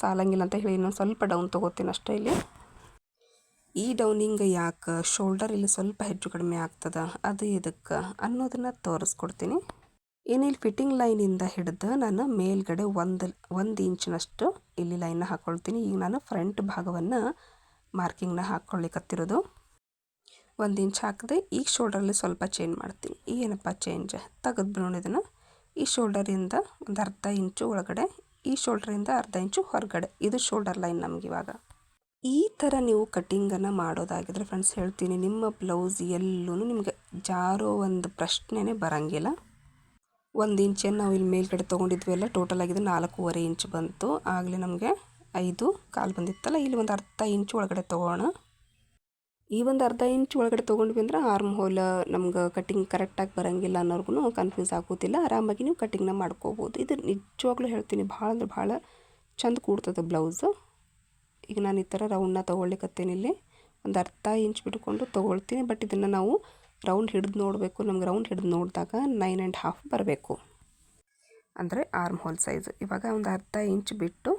ಸಾಲಂಗಿಲ್ಲ ಅಂತ ಹೇಳಿ ಇನ್ನೊಂದು ಸ್ವಲ್ಪ ಡೌನ್ ತೊಗೋತೀನಿ ಅಷ್ಟೇ ಇಲ್ಲಿ. ಈ ಡೌನಿಂಗ್ ಯಾಕೆ? ಶೋಲ್ಡರ್ ಇಲ್ಲಿ ಸ್ವಲ್ಪ ಹೆಚ್ಚು ಕಡಿಮೆ ಆಗ್ತದ? ಅದು ಇದಕ್ಕೆ ಅನ್ನೋದನ್ನು ತೋರಿಸ್ಕೊಡ್ತೀನಿ. ಏನಿಲ್ಲಿ ಫಿಟ್ಟಿಂಗ್ ಲೈನಿಂದ ಹಿಡಿದು ನಾನು ಮೇಲ್ಗಡೆ ಒಂದು ಒಂದು ಇಂಚಿನಷ್ಟು ಇಲ್ಲಿ ಲೈನ್ನ ಹಾಕ್ಕೊಳ್ತೀನಿ ಈಗ ನಾನು ಫ್ರಂಟ್ ಭಾಗವನ್ನು ಮಾರ್ಕಿಂಗ್ನ ಹಾಕ್ಕೊಳ್ಳಿಕತ್ತಿರೋದು ಒಂದು ಇಂಚ್ ಹಾಕಿದೆ ಈಗ ಶೋಲ್ಡರಲ್ಲಿ ಸ್ವಲ್ಪ ಚೇಂಜ್ ಮಾಡ್ತೀನಿ. ಏನಪ್ಪ ಚೇಂಜ್? ತೆಗೆದು ಇದನ್ನು. ಈ ಶೋಲ್ಡರಿಂದ ಒಂದು ಅರ್ಧ ಇಂಚು ಒಳಗಡೆ, ಈ ಶೋಲ್ಡರಿಂದ ಅರ್ಧ ಇಂಚು ಹೊರಗಡೆ. ಇದು ಶೋಲ್ಡರ್ ಲೈನ್ ನಮ್ಗೆ ಇವಾಗ. ಈ ಥರ ನೀವು ಕಟ್ಟಿಂಗನ್ನು ಮಾಡೋದಾಗಿದ್ರೆ ಫ್ರೆಂಡ್ಸ್ ಹೇಳ್ತೀನಿ, ನಿಮ್ಮ ಬ್ಲೌಸ್ ಎಲ್ಲೂ ನಿಮಗೆ ಜಾರೋ ಒಂದು ಪ್ರಶ್ನೆನೇ ಬರೋಂಗಿಲ್ಲ. ಒಂದು ಇಂಚನ್ನು ನಾವು ಇಲ್ಲಿ ಮೇಲ್ಗಡೆ ತೊಗೊಂಡಿದ್ವಿ ಟೋಟಲ್ ಆಗಿದೆ ನಾಲ್ಕೂವರೆ ಇಂಚ್ ಬಂತು. ಆಗಲೇ ನಮಗೆ ಐದು ಕಾಲು ಬಂದಿತ್ತಲ್ಲ, ಇಲ್ಲಿ ಒಂದು ಅರ್ಧ ಇಂಚು ಒಳಗಡೆ ತೊಗೋಣ. ಈ ಒಂದು ಅರ್ಧ ಇಂಚ್ ಒಳಗಡೆ ತೊಗೊಂಡ್ವಿ ಅಂದ್ರೆ ಆರ್ಮ್ ಹೋಲ್ ನಮ್ಗೆ ಕಟ್ಟಿಂಗ್ ಕರೆಕ್ಟಾಗಿ ಬರೋಂಗಿಲ್ಲ ಅನ್ನೋರ್ಗು ಕನ್ಫ್ಯೂಸ್ ಆಗೋದಿಲ್ಲ. ಆರಾಮಾಗಿ ನೀವು ಕಟ್ಟಿಂಗ್ನ ಮಾಡ್ಕೋಬೋದು. ಇದು ನಿಜವಾಗ್ಲೂ ಹೇಳ್ತೀನಿ, ಭಾಳ ಅಂದ್ರೆ ಭಾಳ ಚಂದ ಕೂಡ್ತದೆ ಬ್ಲೌಸು ಈಗ ನಾನು ಈ ಥರ ರೌಂಡನ್ನ ತೊಗೊಳ್ಲಿಕ್ಕತ್ತೇನೆ ಇಲ್ಲಿ. ಒಂದು ಅರ್ಧ ಇಂಚ್ ಬಿಟ್ಕೊಂಡು ತೊಗೊಳ್ತೀನಿ. ಬಟ್ ಇದನ್ನು ನಾವು ರೌಂಡ್ ಹಿಡಿದು ನೋಡಬೇಕು. ನಮ್ಗೆ ರೌಂಡ್ ಹಿಡಿದು ನೋಡಿದಾಗ ನೈನ್ ಆ್ಯಂಡ್ ಹಾಫ್ ಬರಬೇಕು. ಅಂದರೆ ಆರ್ಮ್ ಹೋಲ್ ಸೈಜ್ ಇವಾಗ ಒಂದು ಅರ್ಧ ಇಂಚ್ ಬಿಟ್ಟು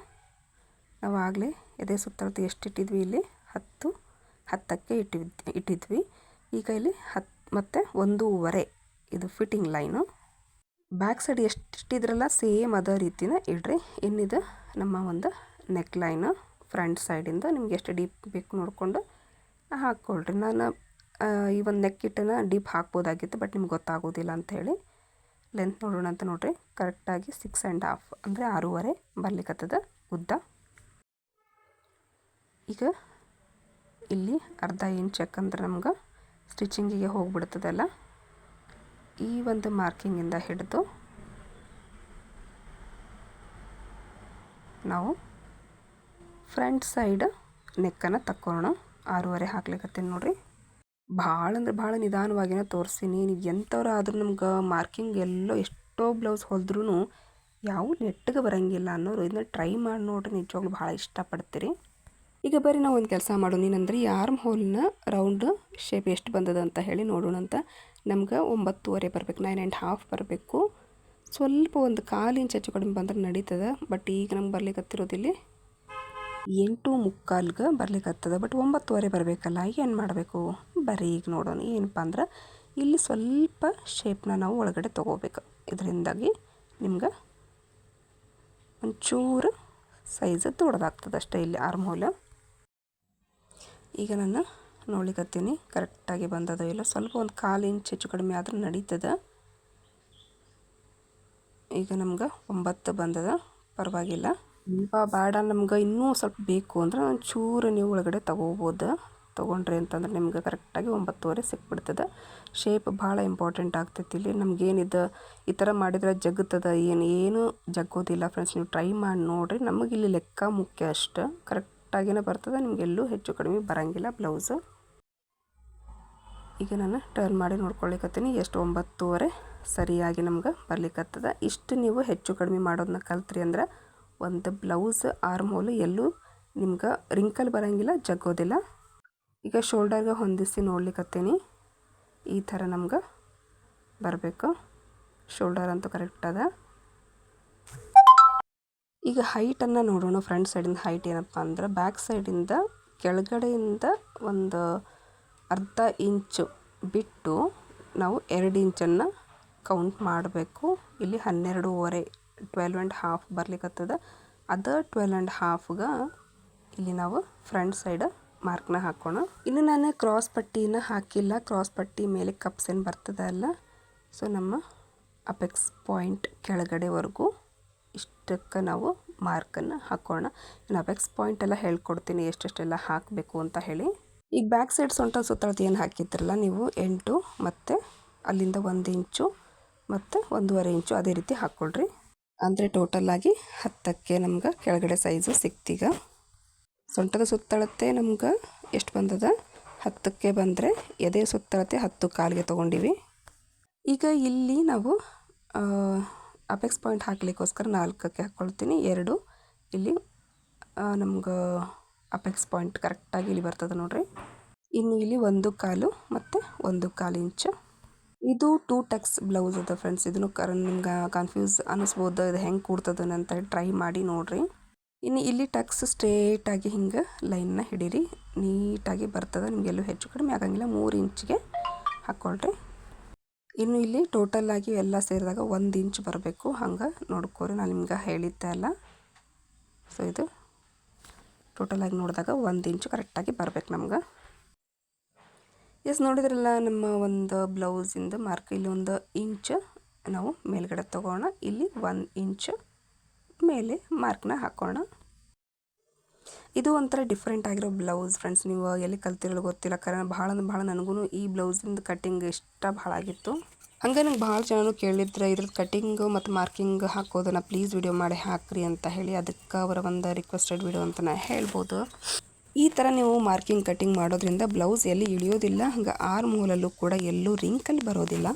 ನಾವು ಆಗಲೇ ಎದೆ ಸುತ್ತಳತೆ ಎಷ್ಟು ಇಟ್ಟಿದ್ವಿ ಇಲ್ಲಿ? ಹತ್ತು. ಹತ್ತಕ್ಕೆ ಇಟ್ಟಿದ್ವಿ ಇಟ್ಟಿದ್ವಿ. ಈಗ ಇಲ್ಲಿ ಹತ್ತು ಮತ್ತು ಒಂದೂವರೆ. ಇದು ಫಿಟ್ಟಿಂಗ್ ಲೈನು ಬ್ಯಾಕ್ ಸೈಡ್ ಎಷ್ಟು ಇಟ್ಟಿದ್ರಲ್ಲ? ಸೇಮ್ ಅದೇ ರೀತಿನ ಇಡ್ರಿ. ಇನ್ನಿದು ನಮ್ಮ ಒಂದು ನೆಕ್ ಲೈನು ಫ್ರಂಟ್ ಸೈಡಿಂದ ನಿಮ್ಗೆ ಎಷ್ಟು ಡೀಪ್ ಬೇಕು ನೋಡಿಕೊಂಡು ಹಾಕ್ಕೊಳ್ರಿ. ನಾನು ಈ ಒಂದು ನೆಕ್ ಇಟ್ಟನ್ನು ಡೀಪ್ ಹಾಕ್ಬೋದಾಗಿತ್ತು, ಬಟ್ ನಿಮ್ಗೆ ಗೊತ್ತಾಗೋದಿಲ್ಲ ಅಂಥೇಳಿ. ಲೆಂತ್ ನೋಡೋಣ ಅಂತ ನೋಡಿರಿ. ಕರೆಕ್ಟಾಗಿ ಸಿಕ್ಸ್ ಆ್ಯಂಡ್ ಹಾಫ್ ಅಂದರೆ ಆರೂವರೆ ಬರ್ಲಿಕ್ಕತ್ತದ ಉದ್ದ. ಈಗ ಇಲ್ಲಿ ಅರ್ಧ ಇಂಚ್ ಯಾಕಂದ್ರೆ ನಮ್ಗೆ ಸ್ಟಿಚಿಂಗಿಗೆ ಹೋಗ್ಬಿಡ್ತದಲ್ಲ ಈ ಒಂದು ಮಾರ್ಕಿಂಗಿಂದ ಹಿಡಿದು ನಾವು ಫ್ರಂಟ್ ಸೈಡ್ ನೆಕ್ಕನ್ನು ತಕ್ಕೋಣ ಆರೂವರೆ ಹಾಕ್ಲಿಕ್ಕತ್ತೀನಿ ನೋಡ್ರಿ. ಭಾಳ ಅಂದ್ರೆ ಭಾಳ ನಿಧಾನವಾಗಿನ ತೋರಿಸ್ತೀನಿ. ನೀವು ಎಂಥವ್ರು ಆದರೂ ನಮ್ಗೆ ಮಾರ್ಕಿಂಗ್ ಎಲ್ಲೋ ಎಷ್ಟೋ ಬ್ಲೌಸ್ ಹೊಲಿದ್ರೂ ಯಾವ ನೆಟ್ಟಗೆ ಬರೋಂಗಿಲ್ಲ ಅನ್ನೋರು ಇದನ್ನ ಟ್ರೈ ಮಾಡಿ ನೋಡ್ರಿ. ನಿಜವಾಗ್ಲೂ ಭಾಳ ಇಷ್ಟಪಡ್ತೀರಿ. ಈಗ ಬರೀ ನಾವು ಒಂದು ಕೆಲಸ ಮಾಡೋಣ. ಏನಂದ್ರೆ ಆರ್ಮ್ ಹೋಲ್ನ ರೌಂಡ್ ಶೇಪ್ ಎಷ್ಟು ಬಂದದ ಅಂತ ಹೇಳಿ ನೋಡೋಣ ಅಂತ. ನಮ್ಗೆ ಒಂಬತ್ತುವರೆ ಬರಬೇಕು ನೈನ್ ಆ್ಯಂಡ್ ಹಾಫ್ ಬರಬೇಕು. ಸ್ವಲ್ಪ ಒಂದು ಕಾಲು ಇಂಚ್ ಹೆಚ್ಚು ಕಡಿಮೆ ಬಂದ್ರೆ ನಡೀತದೆ ಬಟ್ ಈಗ ನಮ್ಗೆ ಬರ್ಲಿಕ್ಕೆ ಎಂಟು ಮುಕ್ಕಾಲ್ಗೆ ಬರ್ಲಿಕ್ಕತ್ತದ ಬಟ್ ಒಂಬತ್ತುವರೆ ಬರಬೇಕಲ್ಲ, ಏನು ಮಾಡಬೇಕು? ಬರೀ ಈಗ ನೋಡೋಣ. ಏನಪ್ಪ ಅಂದ್ರೆ, ಇಲ್ಲಿ ಸ್ವಲ್ಪ ಶೇಪ್ನ ನಾವು ಒಳಗಡೆ ತೊಗೋಬೇಕು. ಇದರಿಂದಾಗಿ ನಿಮ್ಗೆ ಒಂಚೂರು ಸೈಜ್ ದೊಡ್ಡದಾಗ್ತದೆ ಅಷ್ಟೇ ಇಲ್ಲಿ ಆರ್ಮ್ ಈಗ ನಾನು ನೋಡ್ಲಿಕ್ಕತ್ತೀನಿ ಕರೆಕ್ಟಾಗಿ ಬಂದದೋ ಇಲ್ಲ, ಸ್ವಲ್ಪ ಒಂದು ಕಾಲು ಇಂಚ್ ಹೆಚ್ಚು ಕಡಿಮೆ ಆದರೂ ನಡೀತದೆ. ಈಗ ನಮ್ಗೆ ಒಂಬತ್ತು ಬಂದದ. ಪರವಾಗಿಲ್ಲ. ತುಂಬ ಬೇಡ ನಮ್ಗೆ ಇನ್ನೂ ಸ್ವಲ್ಪ ಬೇಕು ಅಂದ್ರೆ ಒಂಚೂರು ನೀವು ಒಳಗಡೆ ತೊಗೋಬೋದು. ತೊಗೊಂಡ್ರಿ ಅಂತಂದ್ರೆ ನಿಮ್ಗೆ ಕರೆಕ್ಟಾಗಿ ಒಂಬತ್ತುವರೆ ಸಿಕ್ಬಿಡ್ತದೆ. ಶೇಪ್ ಭಾಳ ಇಂಪಾರ್ಟೆಂಟ್ ಆಗ್ತೈತಿ ಇಲ್ಲಿ. ನಮ್ಗೇನಿದು ಈ ಥರ ಮಾಡಿದ್ರೆ ಜಗ್ತದ, ಏನು ಏನು ಜಗ್ಗೋದಿಲ್ಲ ಫ್ರೆಂಡ್ಸ್ ನೀವು ಟ್ರೈ ಮಾಡಿ ನೋಡಿರಿ. ನಮಗೆ ಇಲ್ಲಿ ಲೆಕ್ಕ ಮುಖ್ಯ ಅಷ್ಟು. ಕರೆಕ್ಟಾಗಿನೇ ಬರ್ತದೆ. ನಿಮಗೆಲ್ಲೂ ಹೆಚ್ಚು ಕಡಿಮೆ ಬರೋಂಗಿಲ್ಲ ಬ್ಲೌಸ್ ಈಗ ನಾನು ಟರ್ನ್ ಮಾಡಿ ನೋಡ್ಕೊಳ್ಲಿಕ್ಕತ್ತೀನಿ ಎಷ್ಟು ಒಂಬತ್ತುವರೆ ಸರಿಯಾಗಿ ನಮ್ಗೆ ಬರ್ಲಿಕ್ಕತ್ತದ ಇಷ್ಟು ನೀವು ಹೆಚ್ಚು ಕಡಿಮೆ ಮಾಡೋದನ್ನ ಕಲ್ತ್ರಿ ಅಂದ್ರೆ ಒಂದು ಬ್ಲೌಸ್ ಆರ್ಮ್ ಹೋಲು ಎಲ್ಲೂ ನಿಮ್ಗೆ ರಿಂಕಲ್ ಬರೋಂಗಿಲ್ಲ, ಜಗ್ಗೋದಿಲ್ಲ. ಈಗ ಶೋಲ್ಡರ್ಗೆ ಹೊಂದಿಸಿ ನೋಡ್ಲಿಕ್ಕತ್ತೀನಿ ಈ ಥರ ನಮ್ಗೆ ಬರಬೇಕು. ಶೋಲ್ಡರ್ ಅಂತೂ ಕರೆಕ್ಟ್ ಅದ. ಈಗ ಹೈಟನ್ನು ನೋಡೋಣ ಫ್ರಂಟ್ ಸೈಡಿಂದ ಹೈಟ್ ಏನಪ್ಪ ಅಂದ್ರೆ ಬ್ಯಾಕ್ ಸೈಡಿಂದ ಕೆಳಗಡೆಯಿಂದ ಒಂದು ಅರ್ಧ ಇಂಚು ಬಿಟ್ಟು ನಾವು ಎರಡು ಇಂಚನ್ನು ಕೌಂಟ್ ಮಾಡಬೇಕು. ಇಲ್ಲಿ ಹನ್ನೆರಡೂವರೆ ಟ್ವೆಲ್ವ್ ಆ್ಯಂಡ್ ಹಾಫ್ ಬರ್ಲಿಕ್ಕತ್ತದ ಅದು ಟ್ವೆಲ್ ಆ್ಯಂಡ್ ಹಾಫ್ಗೆ ಇಲ್ಲಿ ನಾವು ಫ್ರಂಟ್ ಸೈಡ್ ಮಾರ್ಕ್ನ ಹಾಕೋಣ. ಇನ್ನು ನಾನು ಕ್ರಾಸ್ ಪಟ್ಟಿನ ಹಾಕಿಲ್ಲ. ಕ್ರಾಸ್ ಪಟ್ಟಿ ಮೇಲೆ ಕಪ್ಸ್ ಏನು ಬರ್ತದೆ ಅಲ್ಲ? ಸೊ ನಮ್ಮ ಅಪೆಕ್ಸ್ ಪಾಯಿಂಟ್ ಕೆಳಗಡೆವರೆಗೂ ಇಷ್ಟಕ್ಕೆ ನಾವು ಮಾರ್ಕನ್ನು ಹಾಕೋಣ. ಇನ್ನು ಅಪೆಕ್ಸ್ ಪಾಯಿಂಟ್ ಎಲ್ಲ ಹೇಳ್ಕೊಡ್ತೀನಿ. ಎಷ್ಟೆಷ್ಟೆಲ್ಲ ಹಾಕಬೇಕು ಅಂತ ಹೇಳಿ. ಈಗ ಬ್ಯಾಕ್ ಸೈಡ್ ಸೊಂಟ ಸುತ್ತಳತೆ ಏನು ಹಾಕಿದ್ರಲ್ಲ, ನೀವು ಎಂಟು ಮತ್ತು ಅಲ್ಲಿಂದ ಒಂದು ಇಂಚು ಮತ್ತು ಒಂದೂವರೆ ಇಂಚು ಅದೇ ರೀತಿ ಹಾಕ್ಕೊಳ್ರಿ ಅಂದರೆ ಟೋಟಲಾಗಿ ಹತ್ತಕ್ಕೆ ನಮ್ಗೆ ಕೆಳಗಡೆ ಸೈಜು ಸಿಕ್ತೀಗ ಸೊಂಟದ ಸುತ್ತಳತೆ ನಮ್ಗೆ ಎಷ್ಟು ಬಂದದ? ಹತ್ತಕ್ಕೆ ಬಂದರೆ ಎದೆ ಸುತ್ತಳತೆ ಹತ್ತು ಕಾಲಿಗೆ ತೊಗೊಂಡಿವಿ. ಈಗ ಇಲ್ಲಿ ನಾವು ಅಪೆಕ್ಸ್ ಪಾಯಿಂಟ್ ಹಾಕ್ಲಿಕ್ಕೋಸ್ಕರ ನಾಲ್ಕಕ್ಕೆ ಹಾಕ್ಕೊಳ್ತೀನಿ ಎರಡು, ಇಲ್ಲಿ ನಮ್ಗೆ ಅಪೆಕ್ಸ್ ಪಾಯಿಂಟ್ ಕರೆಕ್ಟಾಗಿ ಇಲ್ಲಿ ಬರ್ತದೆ ನೋಡಿರಿ. ಇನ್ನು ಇಲ್ಲಿ ಒಂದು ಕಾಲು ಮತ್ತು ಒಂದು ಕಾಲು ಇಂಚು ಇದು ಟೂ ಟಕ್ಸ್ ಬ್ಲೌಸ್ ಅದ ಫ್ರೆಂಡ್ಸ್ ಇದನ್ನು ಕರ್ ನಿಮ್ಗೆ ಕನ್ಫ್ಯೂಸ್ ಅನ್ನಿಸ್ಬೋದು. ಇದು ಹೆಂಗೆ ಕೂಡ್ತದ ಅಂತ ಟ್ರೈ ಮಾಡಿ ನೋಡಿರಿ. ಇನ್ನು ಇಲ್ಲಿ ಟಕ್ಸ್ ಸ್ಟ್ರೇಟಾಗಿ ಹಿಂಗೆ ಲೈನ್ನ ಹಿಡೀರಿ. ನೀಟಾಗಿ ಬರ್ತದೆ. ನಿಮಗೆಲ್ಲೂ ಹೆಚ್ಚು ಕಡಿಮೆ ಆಗಂಗಿಲ್ಲ. ಮೂರು ಇಂಚಿಗೆ ಹಾಕ್ಕೊಳ್ರಿ ಇನ್ನು ಇಲ್ಲಿ ಟೋಟಲ್ ಆಗಿ ಎಲ್ಲ ಸೇರಿದಾಗ ಒಂದು ಇಂಚ್ ಬರಬೇಕು. ಹಂಗೆ ನೋಡ್ಕೋರಿ. ನಾನು ನಿಮ್ಗೆ ಹೇಳಿದ್ದೆ ಅಲ್ಲ. ಸೊ ಇದು ಟೋಟಲಾಗಿ ನೋಡಿದಾಗ ಒಂದು ಇಂಚು ಕರೆಕ್ಟಾಗಿ ಬರ್ಬೇಕು ನಮ್ಗೆ. ಎಸ್, ನೋಡಿದ್ರಲ್ಲ, ನಮ್ಮ ಒಂದು ಬ್ಲೌಸಿಂದ ಮಾರ್ಕ್. ಇಲ್ಲಿ ಒಂದು ಇಂಚ್ ನಾವು ಮೇಲ್ಗಡೆ ತಗೋಣ. ಇಲ್ಲಿ ಒಂದು ಇಂಚ್ ಮೇಲೆ ಮಾರ್ಕ್ನ ಹಾಕೋಣ. ಇದು ಒಂಥರ ಡಿಫ್ರೆಂಟ್ ಆಗಿರೋ ಬ್ಲೌಸ್ ಫ್ರೆಂಡ್ಸ್. ನೀವು ಎಲ್ಲಿ ಕಲ್ತಿರೋ ಗೊತ್ತಿಲ್ಲ. ಕಾರಣ ಭಾಳ ಅಂದ್ರೆ ಭಾಳ ನನಗೂ ಈ ಬ್ಲೌಸಿಂದ ಕಟ್ಟಿಂಗ್ ಇಷ್ಟ ಭಾಳ ಆಗಿತ್ತು. ಹಂಗೆ ನಂಗೆ ಭಾಳ ಜನನು ಕೇಳಿದ್ರೆ ಇದ್ರದ್ದು ಕಟ್ಟಿಂಗು ಮತ್ತು ಮಾರ್ಕಿಂಗ್ ಹಾಕೋದನ್ನು ಪ್ಲೀಸ್ ವಿಡಿಯೋ ಮಾಡಿ ಹಾಕ್ರಿ ಅಂತ ಹೇಳಿ ಅದಕ್ಕೆ ಅವರ ಒಂದು ರಿಕ್ವೆಸ್ಟೆಡ್ ವಿಡಿಯೋ ಅಂತ ನಾ ಹೇಳ್ಬೋದು. ಈ ಥರ ನೀವು ಮಾರ್ಕಿಂಗ್ ಕಟ್ಟಿಂಗ್ ಮಾಡೋದ್ರಿಂದ ಬ್ಲೌಸ್ ಎಲ್ಲಿ ಇಳಿಯೋದಿಲ್ಲ ಹಂಗೆ ಆರು ಮೂಲಲ್ಲೂ ಕೂಡ ಎಲ್ಲೂ ರಿಂಕಲ್ ಬರೋದಿಲ್ಲ.